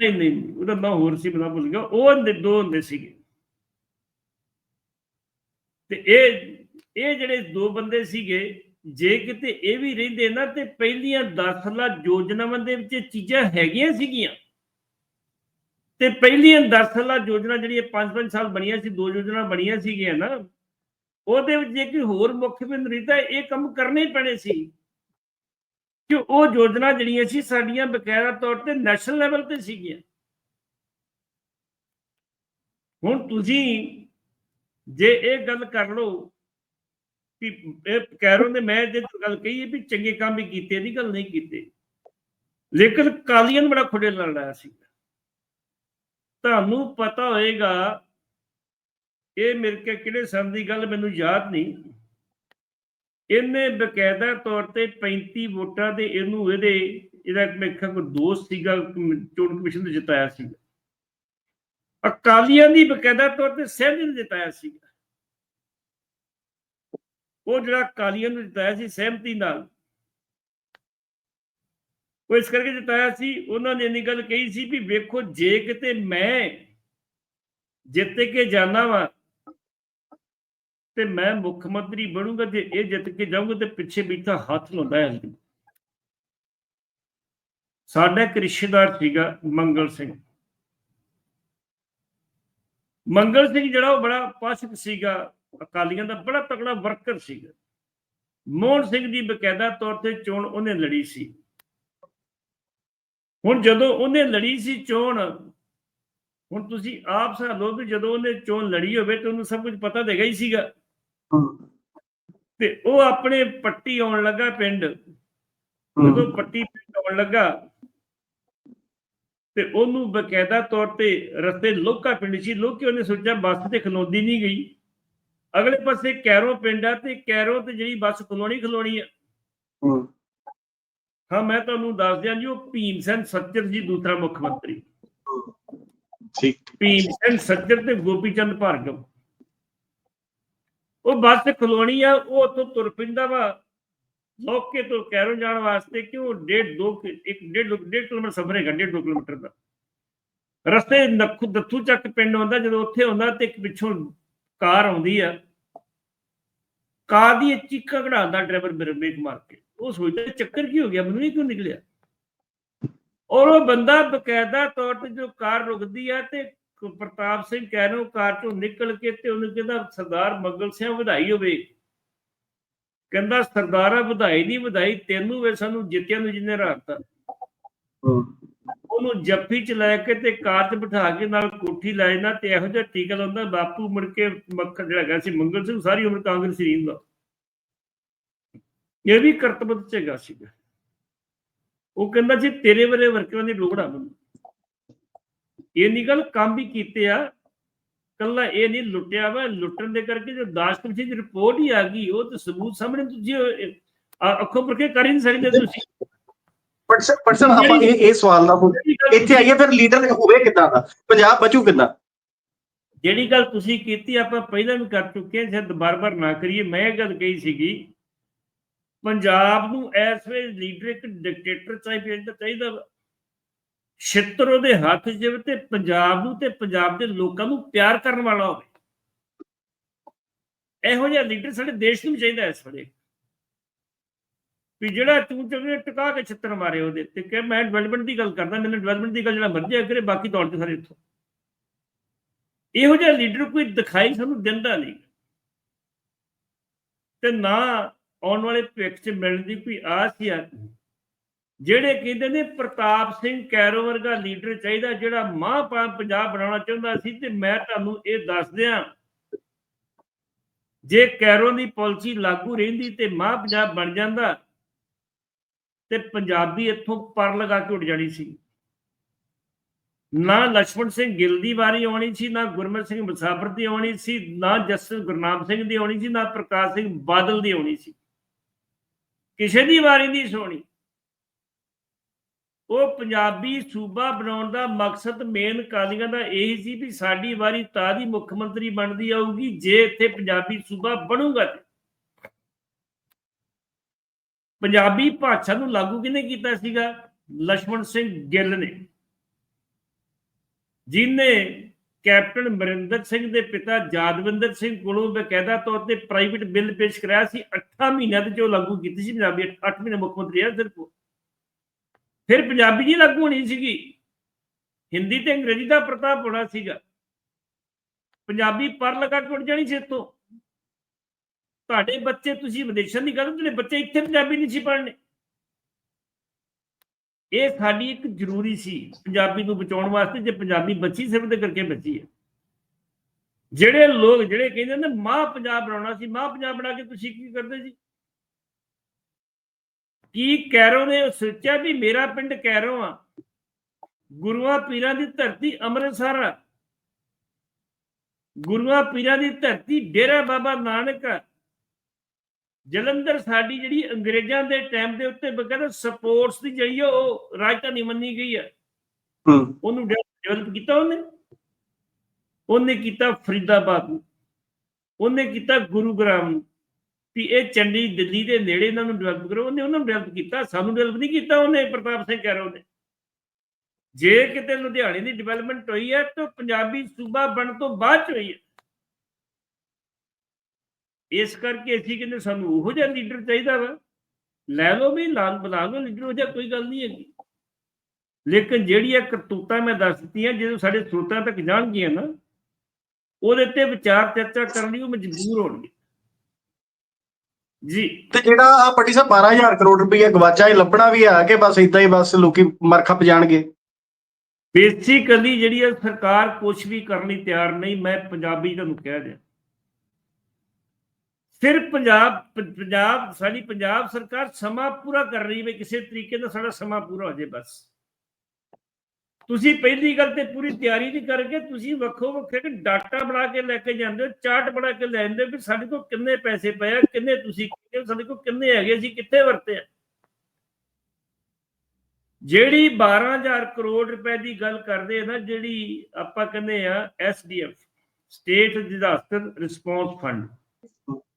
ਨਹੀਂ ਨਹੀਂ ਉਹਦਾ ਨਾਂ ਹੋਰ ਸੀ ਮੈਂ ਭੁੱਲ ਗਿਆ। ਉਹ ਹੁੰਦੇ ਦੋ ਹੁੰਦੇ ਸੀਗੇ। ਤੇ ਇਹ ਇਹ ਜਿਹੜੇ ਦੋ ਬੰਦੇ ਸੀਗੇ ਜੇ ਕਿਤੇ ਇਹ ਵੀ ਰਹਿੰਦੇ ਨਾ ਤੇ ਪਹਿਲੀਆਂ 10 ਸਾਲਾਂ ਯੋਜਨਾਵਾਂ ਦੇ ਵਿੱਚ ਚੀਜ਼ਾਂ ਹੈਗੀਆਂ ਸੀਗੀਆਂ। ਤੇ ਪਹਿਲੀਆਂ 10 ਸਾਲਾਂ ਯੋਜਨਾ ਜਿਹੜੀਆਂ 5-5 ਸਾਲ ਬਣੀਆਂ ਸੀ ਦੋ ਯੋਜਨਾ ਬਣੀਆਂ ਸੀਗੀਆਂ ਨਾ ਉਹਦੇ ਵਿੱਚ ਜੇ ਕੋਈ ਹੋਰ ਮੁੱਖ ਮੰਤਰੀ ਤਾਂ ਇਹ ਕੰਮ ਕਰਨੇ ਹੀ ਪੈਣੇ ਸੀ। ਕਿ ਉਹ ਯੋਜਨਾ ਜਿਹੜੀਆਂ ਸੀ ਸਾਡੀਆਂ ਬਕਾਇਦਾ ਤੌਰ ਤੇ ਨੈਸ਼ਨਲ ਲੈਵਲ ਤੇ ਸੀਗੀਆਂ। ਹੁਣ ਤੁਸੀਂ ਜੇ ਇਹ ਗੱਲ ਕਰ ਲਓ ਕਿ ਇਹ ਕੈਰੋ ਨੇ ਮੈਂ ਜੇ ਗੱਲ ਕਹੀ ਵੀ ਚੰਗੇ ਕੰਮ ਵੀ ਕੀਤੇ, ਇਹਦੀ ਗੱਲ ਨਹੀਂ ਕੀਤੇ। ਲੇਕਿਨ ਕਾਲੀਆਂ ਨੂੰ ਬੜਾ ਖੁੱਡੇ ਨਾਲ ਲਾਇਆ ਸੀ ਤੁਹਾਨੂੰ ਪਤਾ ਹੋਏਗਾ ਇਹ ਮੇਰੇ ਕੇ ਕਿਹੜੇ ਸੰਨ ਦੀ ਗੱਲ ਮੈਨੂੰ ਯਾਦ ਨਹੀਂ। ਇਹਨੇ ਬਕਾਇਦਾ ਤੌਰ ਤੇ 35 ਵੋਟਾਂ ਦੇ ਇਹਨੂੰ ਇਹਦੇ, ਇਹਦਾ ਮੇਰੇ ਖਿਆਲ ਕੋਈ ਦੋਸਤ ਸੀਗਾ ਚੋਣ ਕਮਿਸ਼ਨ ਨੇ ਜਿਤਾਇਆ ਸੀ ਅਕਾਲੀਆਂ ਦੀ ਬਕਾਇਦਾ ਤੌਰ ਤੇ ਸਹਿਮਤੀ ਨੇ ਜਿਤਾਇਆ ਸੀ ਉਹ ਜਿਹੜਾ ਅਕਾਲੀਆਂ ਨੂੰ ਜਿਤਾਇਆ ਸੀ, ਸਹਿਮਤੀ ਨਾਲ। ਉਹ ਇਸ ਕਰਕੇ ਜਿਤਾਇਆ ਸੀ, ਉਹਨਾਂ ਨੇ ਇੰਨੀ ਗੱਲ ਕਹੀ ਸੀ ਵੀ ਵੇਖੋ, ਜੇ ਕਿਤੇ ਮੈਂ ਜਿੱਤ ਕੇ ਜਾਣਾ ਵਾ ਤੇ ਮੈਂ ਮੁੱਖ ਮੰਤਰੀ ਬਣੂੰਗਾ, ਜੇ ਇਹ ਜਿੱਤ ਕੇ ਜਾਊਂਗਾ ਤੇ ਪਿੱਛੇ ਬੈਠਾ ਹੱਥ ਲਾਉਂਦਾ ਹੈ ਸਾਡਾ ਇੱਕ ਰਿਸ਼ਤੇਦਾਰ ਸੀਗਾ ਮੰਗਲ ਸਿੰਘ। ਮੰਗਲ ਸਿੰਘ ਜਿਹੜਾ ਉਹ ਬੜਾ ਪਾਸ਼ਕ ਸੀਗਾ, ਅਕਾਲੀਆਂ ਦਾ ਬੜਾ ਤਕੜਾ ਵਰਕਰ ਸੀਗਾ। ਮੋਹਨ ਸਿੰਘ ਦੀ ਬਕਾਇਦਾ ਤੌਰ ਤੇ ਚੋਣ ਉਹਨੇ ਲੜੀ ਸੀ। ਹੁਣ ਜਦੋਂ ਉਹਨੇ ਲੜੀ ਸੀ ਚੋਣ, ਹੁਣ ਤੁਸੀਂ ਆਪ ਹਿਸਾਬ ਲਓ ਵੀ ਜਦੋਂ ਉਹਨੇ ਚੋਣ ਲੜੀ ਹੋਵੇ ਤੇ ਉਹਨੂੰ ਸਭ ਕੁਝ ਪਤਾ ਦੇਗਾ ਹੀ ਸੀਗਾ। ਤੇ ਉਹ ਆਪਣੇ ਪੱਟੀ ਆਉਣ ਲੱਗਾ ਪਿੰਡ। ਜਦੋਂ ਪੱਟੀ ਪਿੰਡ ਆਉਣ ਲੱਗਾ ਤੇ ਉਹਨੂੰ ਬਕਾਇਦਾ ਤੌਰ ਤੇ ਰਸਤੇ ਲੋਕਾ ਪਿੰਡ ਸੀ ਲੋਕੀ ਉਹਨੇ ਸੋਚਿਆ ਬੱਸ ਤੇ ਖਲੋਂਦੀ ਨਹੀਂ ਗਈ। ਅਗਲੇ ਪਾਸੇ ਕੈਰੋ ਪਿੰਡ ਆ ਤੇ ਕੈਰੋ ਤੇ ਜਿਹੜੀ ਬੱਸ ਖਲੋਣੀ ਖਲੋਣੀ ਆ। ਹਾਂ। ਮੈਂ ਤੁਹਾਨੂੰ ਦੱਸ ਦਿਆਂ ਜੀ ਉਹ ਭੀਮ ਸੈਨ ਸੱਚਰ ਜੀ ਦੂਸਰਾ ਮੁੱਖ ਮੰਤਰੀ। ਠੀਕ। ਭੀਮ ਸੈਨ ਸੱਚਰ ਤੇ ਗੋਪੀ ਚੰਦ ਭਾਰਗਵ। ਉਹ ਬੱਸ ਖਲੋਣੀ ਆ, ਉਹ ਉੱਥੋਂ ਤੁਰ ਪੈਂਦਾ ਵਾ। ਲੋਕੇ ਤੋਂ ਕੈਰੋ ਜਾਣ ਵਾਸਤੇ ਕਿਉਂ ਡੇਢ ਦੋ ਕਿ- ਇੱਕ ਡੇਢ ਦੋ- ਡੇਢ ਕਿਲੋਮੀਟਰ ਸਫ਼ਰ ਹੈਗਾ, ਡੇਢ ਦੋ ਕਿਲੋਮੀਟਰ ਦਾ। ਰਸਤੇ ਨੱਖੂ, ਦੱਥੂ ਚੱਕ ਪਿੰਡ ਆਉਂਦਾ, ਜਦੋਂ ਉੱਥੇ ਆਉਂਦਾ ਤੇ ਇੱਕ ਪਿੱਛੋਂ ਕਾਰ ਆਉਂਦੀ ਆ। ਕਾਰ ਦੀ ਇਹ ਚੀਕਾਂ ਕਢਾਉਂਦਾ ਡਰਾਈਵਰ ਬ੍ਰੇਕ ਮਾਰ ਕੇ। ਉਹ ਸੋਚਦਾ ਚੱਕਰ ਕੀ ਹੋ ਗਿਆ? ਮੈਨੂੰ ਇਹ ਕਿਉਂ ਨਿਕਲਿਆ? ਔਰ ਉਹ ਬੰਦਾ ਬਕਾਇਦਾ ਤੌਰ ਤੇ ਜੋ ਕਾਰ ਰੁਕਦੀ ਆ ਤੇ ਪ੍ਰਤਾਪ ਸਿੰਘ ਕੈਰੋਂ ਕਾਰ ਚੋਂ ਨਿਕਲ ਕੇ ਤੇ ਉਹਨੂੰ ਕਹਿੰਦਾ ਸਰਦਾਰ ਮੰਗਲ ਸਿੰਘ ਵਧਾਈ ਹੋਵੇ। ਕਹਿੰਦਾ ਸਰਦਾਰਾ ਵਧਾਈ ਨਹੀਂ ਵਧਾਈ ਤੈਨੂੰ ਵੇ ਸਾਨੂੰ ਜਿੱਤਿਆਂ ਨੂੰ ਜਿੰਨੇ ਰਾਤਾ ਉਹਨੂੰ ਜੱਫੀ ਚ ਲੈ ਕੇ ਤੇ ਕਾਰ 'ਚ ਬਿਠਾ ਕੇ ਨਾਲ ਕੋਠੀ ਲੈ ਜਾਣਾ ਤੇ ਇਹੋ ਜਿਹਾ ਟੀਕਾ ਲਾਉਂਦਾ ਬਾਪੂ ਮੁੜ ਕੇ ਮੱਖਣ ਜਿਹੜਾ ਹੈਗਾ ਸੀ ਮੰਗਲ ਸਿੰਘ ਸਾਰੀ ਉਮਰ ਕਾਂਗਰਸੀ ਰਹਿੰਦਾ ਇਹ ਵੀ ਕਰਤਵਤ ਚੰਗਾ ਸੀਗਾ। ਉਹ ਕਹਿੰਦਾ ਜੀ ਤੇਰੇ ਵਰੇ ਵਰਕਰਾਂ ਦੀ ਲੋੜ ਆ ਮੈਨੂੰ। ਇਹ ਨਹੀਂ ਗੱਲ ਕੰਮ ਵੀ ਕੀਤੇ ਆ ਕੱਲਾ ਇਹ ਨਹੀਂ ਲੁੱਟਿਆ ਵਾ ਲੁੱਟਣ ਦੇ ਕਰਕੇ ਜੋ ਦਾਸ ਕਮਿਸ਼ਨ ਦੀ ਰਿਪੋਰਟ ਹੀ ਆ ਗਈ ਉਹ ਤਾਂ ਸਬੂਤ ਸਾਹਮਣੇ ਤੁਸੀਂ ਅੱਖੋਂ ਪਰ ਕੇ ਕਰ ਹੀ ਨਹੀਂ ਸਕਦੇ ਤੁਸੀਂ। ਪਰ ਸਰ ਪਰ ਸਰ ਆਪਾਂ ਇਹ ਇਹ ਸਵਾਲ ਦਾ ਇੱਥੇ ਆਈਏ ਫਿਰ ਲੀਡਰ ਹੋਵੇ ਕਿੱਦਾਂ ਦਾ? ਪੰਜਾਬ ਬਚੂ ਕਿੱਦਾਂ? ਜਿਹੜੀ ਗੱਲ ਤੁਸੀਂ ਕੀਤੀ ਆਪਾਂ ਪਹਿਲਾਂ ਵੀ ਕਰ ਚੁੱਕੇ ਹਾਂ ਸ਼ਾਇਦ ਬਾਰ-ਬਾਰ ਨਾ ਕਰੀਏ। ਮੈਂ ਇਹ ਗੱਲ ਕਹੀ ਸੀਗੀ ਪੰਜਾਬ ਨੂੰ ਇਸ ਵੇਲੇ ਲੀਡਰ ਇੱਕ ਡਿਕਟੇਟਰ ਚਾਹੀਦਾ ਚਾਹੀਦਾ ਵਾ। ਛਿੱਤਰ ਉਹਦੇ ਹੱਥ 'ਚ ਤੇ ਪੰਜਾਬ ਨੂੰ ਤੇ ਪੰਜਾਬ ਦੇ ਲੋਕਾਂ ਨੂੰ ਪਿਆਰ ਕਰਨ ਵਾਲਾ ਹੋਵੇ। ਇਹੋ ਜਿਹਾ ਲੀਡਰ ਸਾਡੇ ਦੇਸ਼ ਨੂੰ ਚਾਹੀਦਾ ਇਸ ਵੇਲੇ। ਵੀ ਜਿਹੜਾ ਤੂੰ ਚੰਗੇ ਟਿਕਾ ਕੇ ਛਿੱਤਰ ਮਾਰੇ ਉਹਦੇ ਤੇ ਕਿ ਮੈਂ ਡਿਵੈਲਪਮੈਂਟ ਦੀ ਗੱਲ ਕਰਦਾ, ਮੈਨੂੰ ਡਿਵੈਲਪਮੈਂਟ ਦੀ ਗੱਲ ਜਿਹੜਾ ਮਰਜ਼ੀ ਕਰੇ ਬਾਕੀ ਤੌਰ ਤੇ ਸਾਰੇ ਇੱਥੋਂ। ਇਹੋ ਜਿਹਾ ਲੀਡਰ ਕੋਈ ਦਿਖਾਈ ਸਾਨੂੰ ਦਿੰਦਾ ਨਹੀਂ। ਤੇ ਨਾ ਆਉਣ ਵਾਲੇ ਭਵਿੱਖ 'ਚ ਮਿਲਣ ਦੀ ਕੋਈ ਆਸ ਹੀ ਆ। ਜਿਹੜੇ ਕਹਿੰਦੇ ਨੇ ਪ੍ਰਤਾਪ ਸਿੰਘ ਕੈਰੋ ਵਰਗਾ ਲੀਡਰ ਚਾਹੀਦਾ, ਜਿਹੜਾ ਮਾਂ ਪੰਜਾਬ ਬਣਾਉਣਾ ਚਾਹੁੰਦਾ ਸੀ, ਤੇ ਮੈਂ ਤੁਹਾਨੂੰ ਇਹ ਦੱਸਦਿਆਂ ਜੇ ਕੈਰੋ ਦੀ ਪਾਲਿਸੀ ਲਾਗੂ ਰਹਿੰਦੀ ਤੇ ਮਾਂ ਪੰਜਾਬ ਬਣ ਜਾਂਦਾ, ਤੇ ਪੰਜਾਬੀ ਇੱਥੋਂ ਪਰ ਲਗਾ ਕੇ ਉੱਡ ਜਾਣੀ ਸੀ। ਨਾ ਲక్ష్మణ ਸਿੰਘ ਗਿੱਲ ਦੀ ਵਾਰੀ ਆਉਣੀ ਸੀ, ਨਾ ਗੁਰਮਤ ਸਿੰਘ ਮੁਸਾਫਰ ਦੀ ਆਉਣੀ ਸੀ, ਨਾ ਜਸਟਿਸ ਗੁਰਨਾਮ ਸਿੰਘ ਦੀ ਆਉਣੀ ਸੀ, ਨਾ ਪ੍ਰਕਾਸ਼ ਸਿੰਘ ਬਾਦਲ ਦੀ ਆਉਣੀ ਸੀ। ਕਿਸੇ ਦੀ ਵਾਰੀ ਨਹੀਂ ਸੋਣੀ ਉਹ ਪੰਜਾਬੀ ਸੂਬਾ ਬਣਾਉਣ ਦਾ ਮਕਸਦ ਮੇਨ ਕਾਲੀਆਂ ਦਾ ਇਹ ਸੀ ਵੀ ਸਾਡੀ ਵਾਰੀ ਤਾਂ ਦੀ ਮੁੱਖ ਮੰਤਰੀ ਬਣਦੀ ਆਊਗੀ, ਜੇ ਇੱਥੇ ਪੰਜਾਬੀ ਸੂਬਾ ਬਣੂਗਾ ਪੰਜਾਬੀ ਭਾਸ਼ਾ ਨੂੰ ਲਾਗੂ ਕਿਨੇ ਕੀਤਾ ਸੀਗਾ? ਲక్ష్మణ ਸਿੰਘ ਗਿੱਲ ਨੇ। ਜਿਨੇ ਕੈਪਟਨ ਮਰਿੰਦਰ ਸਿੰਘ ਦੇ ਪਿਤਾ ਜਾਦਵਿੰਦਰ ਸਿੰਘ ਕੋਲੋਂ ਬਕਾਇਦਾ ਤੌਰ ਤੇ ਪ੍ਰਾਈਵੇਟ ਬਿੱਲ ਪੇਸ਼ ਕਰਾਇਆ ਸੀ। 8 ਮਹੀਨਿਆਂ ਦੇ ਜੋ ਲਾਗੂ ਕੀਤੀ ਸੀ। ਪੰਜਾਬੀ 8 ਮਹੀਨੇ ਮੁੱਖ ਮੰਤਰੀ ਆ ਸਿਰਫ ਫਿਰ ਪੰਜਾਬੀ ਜੀ ਲਾਗੂ ਹੋਣੀ ਸੀਗੀ। ਹਿੰਦੀ ਤੇ ਅੰਗਰੇਜ਼ੀ ਦਾ ਪ੍ਰਤਾਪ ਹੋਣਾ ਸੀਗਾ। ਪੰਜਾਬੀ ਪਰ ਲਗਾ ਕੇ ਜਾਣੀ ਸੀ ਇੱਥੋਂ। ਤੁਹਾਡੇ ਬੱਚੇ, ਤੁਸੀਂ ਵਿਦੇਸ਼ਾਂ ਦੀ ਗੱਲ ਤੁਹਾਡੇ ਬੱਚੇ ਇੱਥੇ ਪੰਜਾਬੀ ਨਹੀਂ ਸੀ ਪੜ੍ਹਨੇ। ਇਹ ਸਾਡੀ ਇੱਕ ਜ਼ਰੂਰੀ ਸੀ ਪੰਜਾਬੀ ਨੂੰ ਬਚਾਉਣ ਵਾਸਤੇ, ਜੇ ਪੰਜਾਬੀ ਬਚੀ ਸਿਰਫ ਦੇ ਕਰਕੇ ਬਚੀ ਹੈ। ਜਿਹੜੇ ਲੋਕ, ਜਿਹੜੇ ਕਹਿੰਦੇ ਨੇ, ਮਾਂ ਪੰਜਾਬ ਬਣਾਉਣਾ ਸੀ, ਮਾਂ ਪੰਜਾਬ ਬਣਾ ਕੇ ਤੁਸੀਂ ਕੀ ਕਰਦੇ ਜੀ? ਕੀ ਕੈਰੋ ਨੇ ਸੋਚਿਆ ਵੀ ਮੇਰਾ ਪਿੰਡ ਕੈਰੋ ਆ? ਗੁਰੂਆਂ ਪੀਰਾਂ ਦੀ ਧਰਤੀ ਅੰਮ੍ਰਿਤਸਰ ਆ। ਗੁਰੂਆਂ ਪੀਰਾਂ ਦੀ ਧਰਤੀ ਡੇਰਾ ਬਾਬਾ ਨਾਨਕ ਆ। ਜਲੰਧਰ ਸਾਡੀ ਜਿਹੜੀ ਅੰਗਰੇਜ਼ਾਂ ਦੇ ਟਾਈਮ ਦੇ ਉੱਤੇ ਬਕਾਇਦਾ ਸਪੋਰਟਸ ਦੀ ਜਿਹੜੀ ਉਹ ਰਾਜਧਾਨੀ ਮੰਨੀ ਗਈ ਹੈ ਹੂੰ। ਉਹਨੂੰ ਡਿਵੈਲਪ ਕੀਤਾ ਉਹਨੇ। ਉਹਨੇ ਕੀਤਾ ਫਰੀਦਾਬਾਦ ਨੂੰ। ਉਹਨੇ ਕੀਤਾ ਗੁਰੂਗ੍ਰਾਮ ਨੂੰ। ਵੀ ਇਹ ਚੰਡੀ ਦਿੱਲੀ ਦੇ ਨੇੜੇ ਇਹਨਾਂ ਨੂੰ ਡਿਵੈਲਪ ਕਰੋ, ਉਹਨੇ ਉਹਨਾਂ ਨੂੰ ਡਿਵੈਲਪ ਕੀਤਾ, ਸਾਨੂੰ ਡਿਵੈਲਪ ਨਹੀਂ ਕੀਤਾ ਉਹਨੇ, ਪ੍ਰਤਾਪ ਸਿੰਘ ਕੈਰੋ ਨੇ ਜੇ ਕਿਤੇ ਲੁਧਿਆਣੇ ਦੀ ਡਿਵੈਲਪਮੈਂਟ ਹੋਈ ਹੈ, ਤਾਂ ਪੰਜਾਬੀ ਸੂਬਾ ਬਣਨ ਤੋਂ ਬਾਅਦ ਚ ਹੋਈ ਹੈ। ਇਸ ਕਰਕੇ ਅਸੀਂ ਕਹਿੰਦੇ ਸਾਨੂੰ ਉਹੋ ਜਿਹਾ ਲੀਡਰ ਚਾਹੀਦਾ ਵਾ। ਲੈ ਲਓ ਵੀ, ਲਾਲ ਬਣਾ ਲਓ ਲੀਡਰ ਹੋ ਜਾ ਕੋਈ ਗੱਲ ਨਹੀਂ ਹੈਗੀ। ਲੇਕਿਨ ਜਿਹੜੀਆਂ ਕਰਤੂਤਾਂ ਮੈਂ ਦੱਸ ਦਿੱਤੀਆਂ, ਜਦੋਂ ਸਾਡੇ ਸਰੋਤਾਂ ਤੱਕ ਜਾਣਗੀਆਂ ਨਾ, ਉਹਦੇ ਤੇ ਵਿਚਾਰ ਚਰਚਾ ਕਰਨ ਲਈ ਉਹ ਮਜਬੂਰ ਹੋਣਗੇ। ਜੀ। ਤੇ ਜਿਹੜਾ ਆ ਪੱਟੀ ਸਾਹਿਬ 12000 ਕਰੋੜ ਰੁਪਈਆ ਗਵਾਚਾ ਇਹ ਲੱਭਣਾ ਵੀ ਆ ਕਿ ਬਸ ਇਦਾਂ ਹੀ ਬਸ ਲੋਕੀ ਮਰਖਾ ਜਾਣਗੇ? ਬੇਸਿਕਲੀ ਜਿਹੜੀ ਹੈ ਸਰਕਾਰ ਕੁਝ ਵੀ ਕਰਨ ਲਈ ਤਿਆਰ ਨਹੀਂ ਮੈਂ ਪੰਜਾਬੀ ਤੁਹਾਨੂੰ ਕਹਿ ਦਿਆਂ ਸਿਰਫ ਪੰਜਾਬ ਪੰਜਾਬ ਸਾਡੀ ਪੰਜਾਬ ਸਰਕਾਰ ਸਮਾਂ ਪੂਰਾ ਕਰ ਰਹੀ ਹੈ ਕਿਸੇ ਤਰੀਕੇ ਨਾਲ ਸਾਡਾ ਸਮਾਂ ਪੂਰਾ ਹੋ ਜਾਏ ਬਸ। ਤੁਸੀਂ ਪਹਿਲੀ ਗੱਲ ਤੇ ਪੂਰੀ ਤਿਆਰੀ ਨਹੀਂ ਕਰਕੇ ਤੁਸੀਂ ਵੱਖੋ ਵੱਖਰੇ ਡਾਟਾ ਬਣਾ ਕੇ ਲੈ ਕੇ ਜਾਂਦੇ ਹੋ, ਚਾਰਟ ਬਣਾ ਕੇ ਲੈ ਜਾਂਦੇ ਵੀ ਸਾਡੇ ਕੋਲ ਕਿੰਨੇ ਪੈਸੇ ਪਏ ਆ, ਕਿੰਨੇ ਤੁਸੀਂ ਕੀਤੇ ਸਾਡੇ ਕੋਲ ਕਿੰਨੇ ਹੈਗੇ ਸੀ ਕਿੱਥੇ ਵਰਤੇ ਆ। ਜਿਹੜੀ 12000 ਕਰੋੜ ਰੁਪਏ ਦੀ ਗੱਲ ਕਰਦੇ ਆ ਨਾ, ਜਿਹੜੀ ਆਪਾਂ ਕਹਿੰਦੇ ਆ SDF state disaster response fund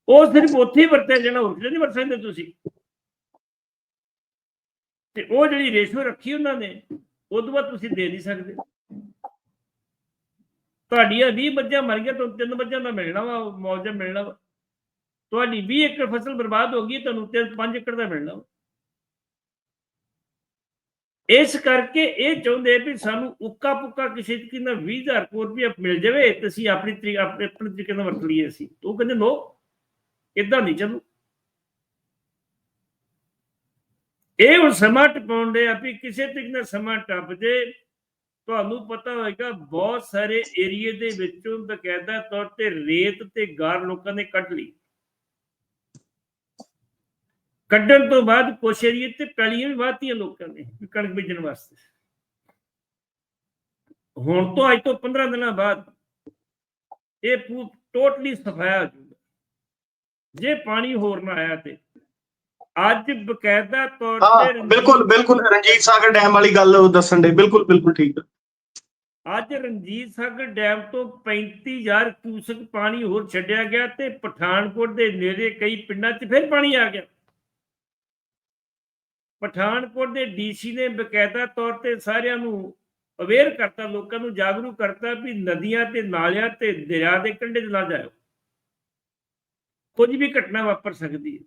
ਉਹ ਸਿਰਫ ਉੱਥੇ ਹੀ ਵਰਤਿਆ ਜਾਣਾ, ਹੋਰ ਕਿਤੇ ਨਹੀਂ ਵਰਤ ਸਕਦੇ ਤੁਸੀਂ। ਤੇ ਉਹ ਜਿਹੜੀ ਰੇਸ਼ੋ ਰੱਖੀ ਉਹਨਾਂ ਨੇ ਉਦੋਂ ਬਾਅਦ ਤੁਸੀਂ ਦੇ ਨਹੀਂ ਸਕਦੇ। ਤੁਹਾਡੀਆਂ 20 ਮੱਝਾਂ ਮਰ ਗਈਆਂ, ਤੁਹਾਨੂੰ ਤਿੰਨ ਮੱਝਾਂ ਦਾ ਮਿਲਣਾ ਵਾ ਮੌਜਾ ਮਿਲਣਾ ਵਾ। ਤੁਹਾਡੀ 20 ਏਕੜ ਫਸਲ ਬਰਬਾਦ ਹੋ ਗਈ, ਤੁਹਾਨੂੰ ਤਿੰਨ 5 ਏਕੜ ਦਾ ਮਿਲਣਾ ਵਾ। ਇਸ ਕਰਕੇ ਇਹ ਚਾਹੁੰਦੇ ਵੀ ਸਾਨੂੰ ਉੱਕਾ ਪੁੱਕਾ ਕਿਸੇ ਤਰੀਕੇ ਨਾਲ 20000 ਕਰੋੜ ਰੁਪਏ ਮਿਲ ਜਾਵੇ, ਤੇ ਅਸੀਂ ਆਪਣੀ ਆਪਣੇ ਆਪਣੇ ਤਰੀਕੇ ਨਾਲ ਵਰਤ ਲਈਏ ਅਸੀਂ। ਉਹ ਕਹਿੰਦੇ, ਨੋ ਇਦਾਂ ਨਹੀਂ ਚੱਲੂ। ਇਹ ਹੁਣ ਸਮਾਂ ਟਪਾਉਣ ਦੇ ਆ ਵੀ ਕਿਸੇ ਤਰੀਕੇ ਨਾਲ ਸਮਾਂ ਟੱਪ ਜੇ, ਤੁਹਾਨੂੰ ਪਤਾ ਹੋਏਗਾ ਬਹੁਤ ਸਾਰੇ ਏਰੀਏ ਦੇ ਵਿੱਚੋਂ ਬਕਾਇਦਾ ਤੌਰ ਤੇ ਰੇਤ ਤੇ ਗਾਰ ਲੋਕਾਂ ਨੇ ਕੱਢ ਲਈ। ਕੱਢਣ ਤੋਂ ਬਾਅਦ ਕੁਛ ਏਰੀਏ ਤੇ ਪੈਲੀਆਂ ਵੀ ਵਾਹਤੀਆਂ ਲੋਕਾਂ ਨੇ ਕਣਕ ਬੀਜਣ ਵਾਸਤੇ। ਹੁਣ ਤੋਂ ਅੱਜ ਤੋਂ 15 ਦਿਨਾਂ ਬਾਅਦ ਇਹ ਟੋਟਲੀ ਸਫਾਇਆ ਹੋ ਜਾਊਗਾ। ਜੇ ਪਾਣੀ ਹੋਰ ਨਾ ਆਇਆ ਤੇ। ਅੱਜ ਬਕਾਇਦਾ ਤੌਰ ਤੇ ਬਿਲਕੁਲ ਬਿਲਕੁਲ ਰਣਜੀਤ ਸਾਗਰ ਡੈਮ ਵਾਲੀ ਗੱਲ ਦੱਸਣ ਦੇ ਬਿਲਕੁਲ ਬਿਲਕੁਲ ਠੀਕ। ਅੱਜ ਰਣਜੀਤ ਸਾਗਰ ਡੈਮ ਤੋਂ 35000 ਕਿਊਸਕ ਪਾਣੀ ਹੋਰ ਛੱਡਿਆ ਗਿਆ ਤੇ ਪਠਾਨਕੋਟ ਦੇ ਨੇੜੇ ਕਈ ਪਿੰਡਾਂ 'ਚ ਫਿਰ ਪਾਣੀ ਆ ਗਿਆ। ਪਠਾਨਕੋਟ ਦੇ ਡੀਸੀ ਨੇ ਬਕਾਇਦਾ ਤੌਰ ਤੇ ਸਾਰਿਆਂ ਨੂੰ ਅਵੇਅਰ ਕਰਤਾ ਲੋਕਾਂ ਨੂੰ ਜਾਗਰੂਕ ਕਰਤਾ ਵੀ ਨਦੀਆਂ ਤੇ ਨਾਲਿਆਂ ਤੇ ਦਰਿਆ ਦੇ ਕੰਢੇ ਨਾ ਜਾਓ ਕੁਝ ਵੀ ਘਟਨਾ ਵਾਪਰ ਸਕਦੀ ਹੈ।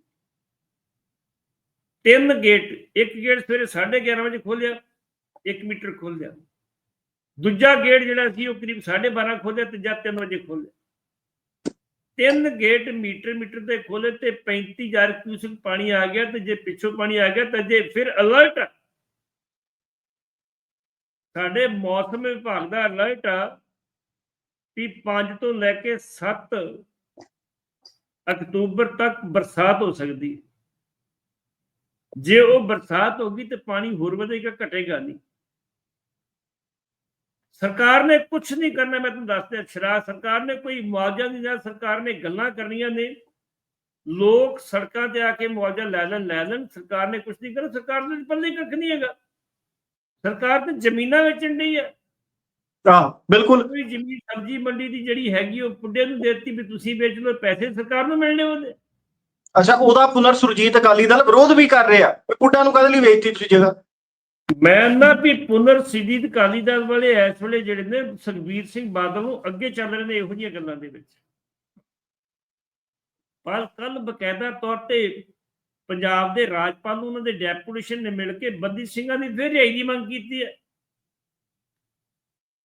ਤਿੰਨ ਗੇਟ, ਇੱਕ ਗੇਟ ਸਵੇਰੇ 11:30 ਵਜੇ ਖੋਲਿਆ 1 ਮੀਟਰ ਖੋਲਿਆ ਦੂਜਾ ਗੇਟ ਜਿਹੜਾ ਸੀ, ਉਹ ਕਰੀਬ 12:30 ਖੋਲਿਆ ਤੇ ਜਦ 3 ਵਜੇ ਖੋਲਿਆ ਤਿੰਨ ਗੇਟ ਮੀਟਰ ਮੀਟਰ ਤੇ ਖੋਲੇ ਤੇ 35000 ਕਿਊਸਕ ਪਾਣੀ ਆ ਗਿਆ ਤੇ ਜੇ ਪਿੱਛੋਂ ਪਾਣੀ ਆ ਗਿਆ ਤਾਂ ਜੇ ਫਿਰ ਅਲਰਟ ਸਾਡੇ ਮੌਸਮ ਵਿਭਾਗ ਦਾ ਅਲਰਟ ਆ ਵੀ 5 ਤੋਂ ਲੈ ਕੇ 7 ਅਕਤੂਬਰ ਤੱਕ ਬਰਸਾਤ ਹੋ ਸਕਦੀ ਹੈ। ਜੇ ਉਹ ਬਰਸਾਤ ਹੋਗੀ ਤੇ ਪਾਣੀ ਹੋਰ ਵਧੇਗਾ ਘਟੇਗਾ ਨਹੀਂ। ਸਰਕਾਰ ਨੇ ਕੁਝ ਨਹੀਂ ਕਰਨਾ ਮੈਂ ਤੁਹਾਨੂੰ ਦੱਸਦਾ ਸ਼ਰਾ ਸਰਕਾਰ ਨੇ ਕੋਈ ਮੁਆਵਜ਼ਾ ਨਹੀਂ ਦੇਣਾ ਸਰਕਾਰ ਨੇ ਗੱਲਾਂ ਕਰਨੀਆਂ ਨੇ। ਲੋਕ ਸੜਕਾਂ ਤੇ ਆ ਕੇ ਮੁਆਵਜ਼ਾ ਲੈ ਲੈਣ ਲੈ ਲੈਣ ਸਰਕਾਰ ਨੇ ਕੁਝ ਨਹੀਂ ਕਰਨਾ ਸਰਕਾਰ ਦੇ ਪੱਲੇ ਕੱਖ ਨਹੀਂ ਹੈਗਾ। ਸਰਕਾਰ ਤੇ ਜ਼ਮੀਨਾਂ ਵੇਚਣ ਡਈ ਹੈ ਹਾਂ ਬਿਲਕੁਲ। ਜ਼ਮੀਨ ਸਬਜ਼ੀ ਮੰਡੀ ਦੀ ਜਿਹੜੀ ਹੈਗੀ ਉਹ ਪੁੱਡੇ ਨੂੰ ਦੇਤੀ ਵੀ ਤੁਸੀਂ ਵੇਚ ਲਓ ਪੈਸੇ ਸਰਕਾਰ ਨੂੰ ਮਿਲਣੇ ਉਹਦੇ। ਅੱਛਾ, ਉਹਦਾ ਪੁਨਰ ਸੁਰਜੀਤ ਅਕਾਲੀ ਦਲ ਵਿਰੋਧ ਵੀ ਕਰ ਰਿਹਾ। ਪੁੱਟਾਂ ਨੂੰ ਕਦੇ ਲਈ ਵੇਚਤੀ ਤੁਸੀਂ ਜਗ੍ਹਾ? ਮੈਂ ਨਾ ਵੀ ਪੁਨਰ ਸਿੱਧੀ ਅਕਾਲੀ ਦਲ ਵਾਲੇ ਇਸ ਵੇਲੇ ਜਿਹੜੇ ਨੇ, ਸੁਖਬੀਰ ਸਿੰਘ ਬਾਦਲ ਅੱਗੇ ਚੱਲ ਰਹੇ ਨੇ ਇਹੋ ਜਿਹੀਆਂ ਗੱਲਾਂ ਦੇ ਵਿੱਚ। ਪਰ ਕੱਲ ਬਕਾਇਦਾ ਤੌਰ ਤੇ ਪੰਜਾਬ ਦੇ ਰਾਜਪਾਲ ਨੂੰ ਉਹਨਾਂ ਦੇ ਡੈਪੂਟੇਸ਼ਨ ਨੇ ਮਿਲ ਕੇ ਬੰਦੀ ਸਿੰਘਾਂ ਦੀ ਫਿਰ ਰਿਹਾਈ ਦੀ ਮੰਗ ਕੀਤੀ ਹੈ।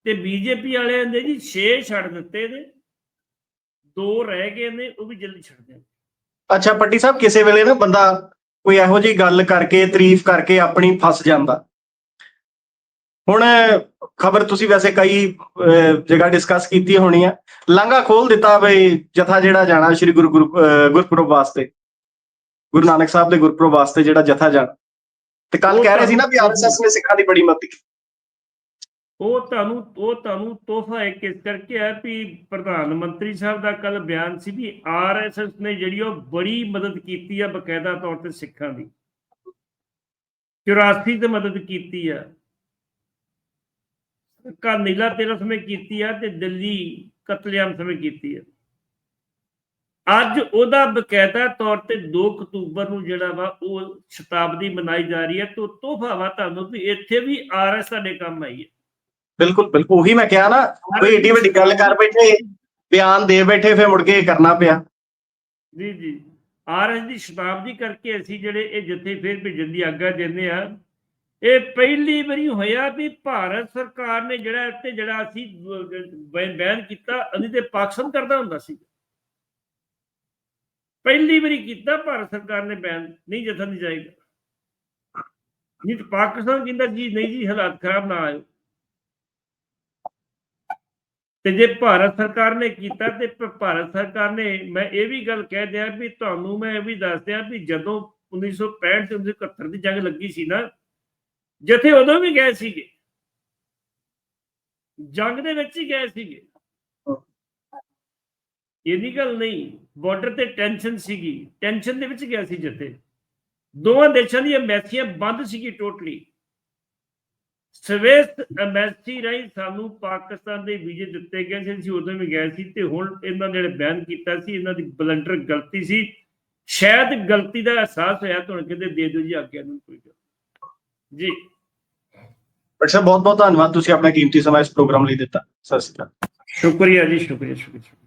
ਤੇ ਬੀਜੇਪੀ ਵਾਲਿਆਂ ਨੇ ਜੀ 6 ਛੱਡ ਦਿੱਤੇ ਨੇ, ਦੋ ਰਹਿ ਗਏ ਨੇ, ਉਹ ਵੀ ਜਲਦੀ ਛੱਡ ਦੇਣ ਅੱਛਾ ਪੱਟੀ ਸਾਹਿਬ ਕਿਸੇ ਵੇਲੇ ਨਾ ਬੰਦਾ ਕੋਈ ਇਹੋ ਜਿਹੀ ਗੱਲ ਕਰਕੇ ਤਾਰੀਫ ਕਰਕੇ ਆਪਣੀ ਫਸ ਜਾਂਦਾ। ਹੁਣ ਖਬਰ ਤੁਸੀਂ ਵੈਸੇ ਕਈ ਜਗ੍ਹਾ ਡਿਸਕਸ ਕੀਤੀ ਹੋਣੀ ਆ। ਲਾਂਘਾ ਖੋਲ ਦਿੱਤਾ ਬਈ ਜਥਾ ਜਿਹੜਾ ਜਾਣਾ ਸ੍ਰੀ ਗੁਰੂ ਗੁਰਪੁਰਬ ਵਾਸਤੇ। ਗੁਰੂ ਨਾਨਕ ਸਾਹਿਬ ਦੇ ਗੁਰਪੁਰਬ ਵਾਸਤੇ ਜਿਹੜਾ ਜਥਾ ਜਾਣਾ। ਤੇ ਕੱਲ ਕਹਿ ਰਹੇ ਸੀ ਨਾ ਵੀ ਆਰਐਸਐਸ ਨੇ ਸਿੱਖਾਂ ਦੀ ਬੜੀ ਮਦਦ ਕੀਤੀ। ਉਹ ਤੁਹਾਨੂੰ ਉਹ ਤੁਹਾਨੂੰ ਤੋਹਫਾ ਇੱਕ ਇਸ ਕਰਕੇ ਹੈ ਵੀ ਪ੍ਰਧਾਨ ਮੰਤਰੀ ਸਾਹਿਬ ਦਾ ਕੱਲ ਬਿਆਨ ਸੀ ਵੀ ਆਰਐਸਐਸ ਨੇ ਜਿਹੜੀ ਉਹ ਬੜੀ ਮਦਦ ਕੀਤੀ ਆ ਬਕਾਇਦਾ ਤੌਰ ਤੇ ਸਿੱਖਾਂ ਦੀ। 84 ਤੇ ਮਦਦ ਕੀਤੀ ਆ। ਕਾ ਨੀਲਾ ਤੇਰਾ ਸਮੇਂ ਕੀਤੀ ਆ ਤੇ ਦਿੱਲੀ ਕਤਲੇਆਮ ਸਮੇਂ ਕੀਤੀ ਆ। ਅੱਜ ਉਹਦਾ ਬਕਾਇਦਾ ਤੌਰ ਤੇ 2 ਅਕਤੂਬਰ ਨੂੰ ਜਿਹੜਾ ਵਾ ਉਹ ਸ਼ਤਾਬਦੀ ਮਨਾਈ ਜਾ ਰਹੀ ਹੈ ਤੇ ਤੋਹਫਾ ਵਾ ਤੁਹਾਨੂੰ ਵੀ ਇੱਥੇ ਵੀ ਆਰਐਸ ਸਾਡੇ ਕੰਮ ਆਈ ਹੈ। ਬਿਲਕੁਲ ਬਿਲਕੁਲ। ਉਹੀ ਮੈਂ ਕਿਹਾ ਨਾ, ਕੋਈ ਏਡੀ ਵੱਡੀ ਗੱਲ ਕਰ ਬੈਠੇ, ਬਿਆਨ ਦੇ ਬੈਠੇ, ਫੇਰ ਮੁੜ ਕੇ ਕਰਨਾ ਪਿਆ। ਜੀ ਜੀ। ਆਰਐਸ ਦੀ ਸ਼ਤਾਬਦੀ ਕਰਕੇ ਅਸੀਂ ਜਿਹੜੇ ਇਹ ਜਥੇ ਫੇਰ ਭੇਜਣ ਦੀ ਆਗਿਆ ਦਿੰਦੇ ਆ ਇਹ ਪਹਿਲੀ ਵਾਰੀ ਹੋਇਆ ਵੀ ਭਾਰਤ ਸਰਕਾਰ ਨੇ ਜਿਹੜਾ ਇੱਥੇ ਜਿਹੜਾ ਅਸੀਂ ਬੈਨ ਕੀਤਾ, ਅਸੀਂ ਤੇ ਪਾਕਿਸਤਾਨ ਕਰਦਾ ਹੁੰਦਾ ਸੀ। ਪਹਿਲੀ ਵਾਰੀ ਕੀਤਾ ਭਾਰਤ ਸਰਕਾਰ ਨੇ ਬੈਨ, ਨਹੀਂ ਜਥਾ ਨਹੀਂ ਜਾਏਗਾ ਨਹੀਂ ਪਾਕਿਸਤਾਨ ਕਹਿੰਦਾ ਜੀ, ਨਹੀਂ ਜੀ, ਹਾਲਾਤ ਖਰਾਬ ਨਾ ਆਇਓ। ਤੇ ਜੇ ਭਾਰਤ ਸਰਕਾਰ ਨੇ ਕੀਤਾ ਤੇ ਭਾਰਤ ਸਰਕਾਰ ਨੇ ਮੈਂ ਇਹ ਵੀ ਗੱਲ ਕਹਿ ਦਿਆਂ ਵੀ ਤੁਹਾਨੂੰ ਮੈਂ ਇਹ ਵੀ ਦੱਸ ਦਿਆਂ ਵੀ ਜਦੋਂ 1965 ਤੇ 1971 ਦੀ ਜੰਗ ਲੱਗੀ ਸੀ ਨਾ ਜਿੱਥੇ ਉਦੋਂ ਵੀ ਗਏ ਸੀਗੇ। ਜੰਗ ਦੇ ਵਿੱਚ ਹੀ ਗਏ ਸੀਗੇ। ਇਹਦੀ ਗੱਲ ਨਹੀਂ ਬਾਰਡਰ ਤੇ ਟੈਨਸ਼ਨ ਸੀਗੀ। ਟੈਨਸ਼ਨ ਦੇ ਵਿੱਚ ਗਿਆ ਸੀ ਜਿੱਥੇ। ਦੋਵਾਂ ਦੇਸ਼ਾਂ ਦੀਆਂ ਐਮਬੈਸੀਆਂ ਬੰਦ ਸੀਗੀ ਟੋਟਲੀ ਸਵੇਸ ਐਮਬੈਸੀ ਰਾਹੀਂ ਸਾਨੂੰ ਪਾਕਿਸਤਾਨ ਦੇ ਵੀਜ਼ੇ ਦਿੱਤੇ ਗਏ ਸੀ ਅਸੀਂ ਉਦੋਂ ਵੀ ਗਏ ਸੀ ਤੇ ਹੁਣ ਇਹਨਾਂ ਨੇ ਜਿਹੜੇ ਬੈਨ ਕੀਤਾ ਸੀ ਇਹਨਾਂ ਦੀ ਬਲੰਡਰ ਗਲਤੀ ਸੀ। ਸ਼ਾਇਦ ਗਲਤੀ ਦਾ ਅਹਿਸਾਸ ਹੋਇਆ ਤਾਂ ਹੁਣ ਕਹਿੰਦੇ ਦੇ ਦਿਓ ਜੀ ਆਗਿਆ ਨੂੰ ਕੋਈ ਗੱਲ। ਜੀ। ਸਰ ਬਹੁਤ ਬਹੁਤ ਧੰਨਵਾਦ ਤੁਸੀਂ ਆਪਣਾ ਕੀਮਤੀ ਸਮਾਂ ਇਸ ਪ੍ਰੋਗਰਾਮ ਲਈ ਦਿੱਤਾ। ਸਤਿ ਸ਼੍ਰੀ ਅਕਾਲ। ਸ਼ੁਕਰੀਆ ਜੀ ਸ਼ੁਕਰੀਆ ਸ਼ੁਕਰੀਆ।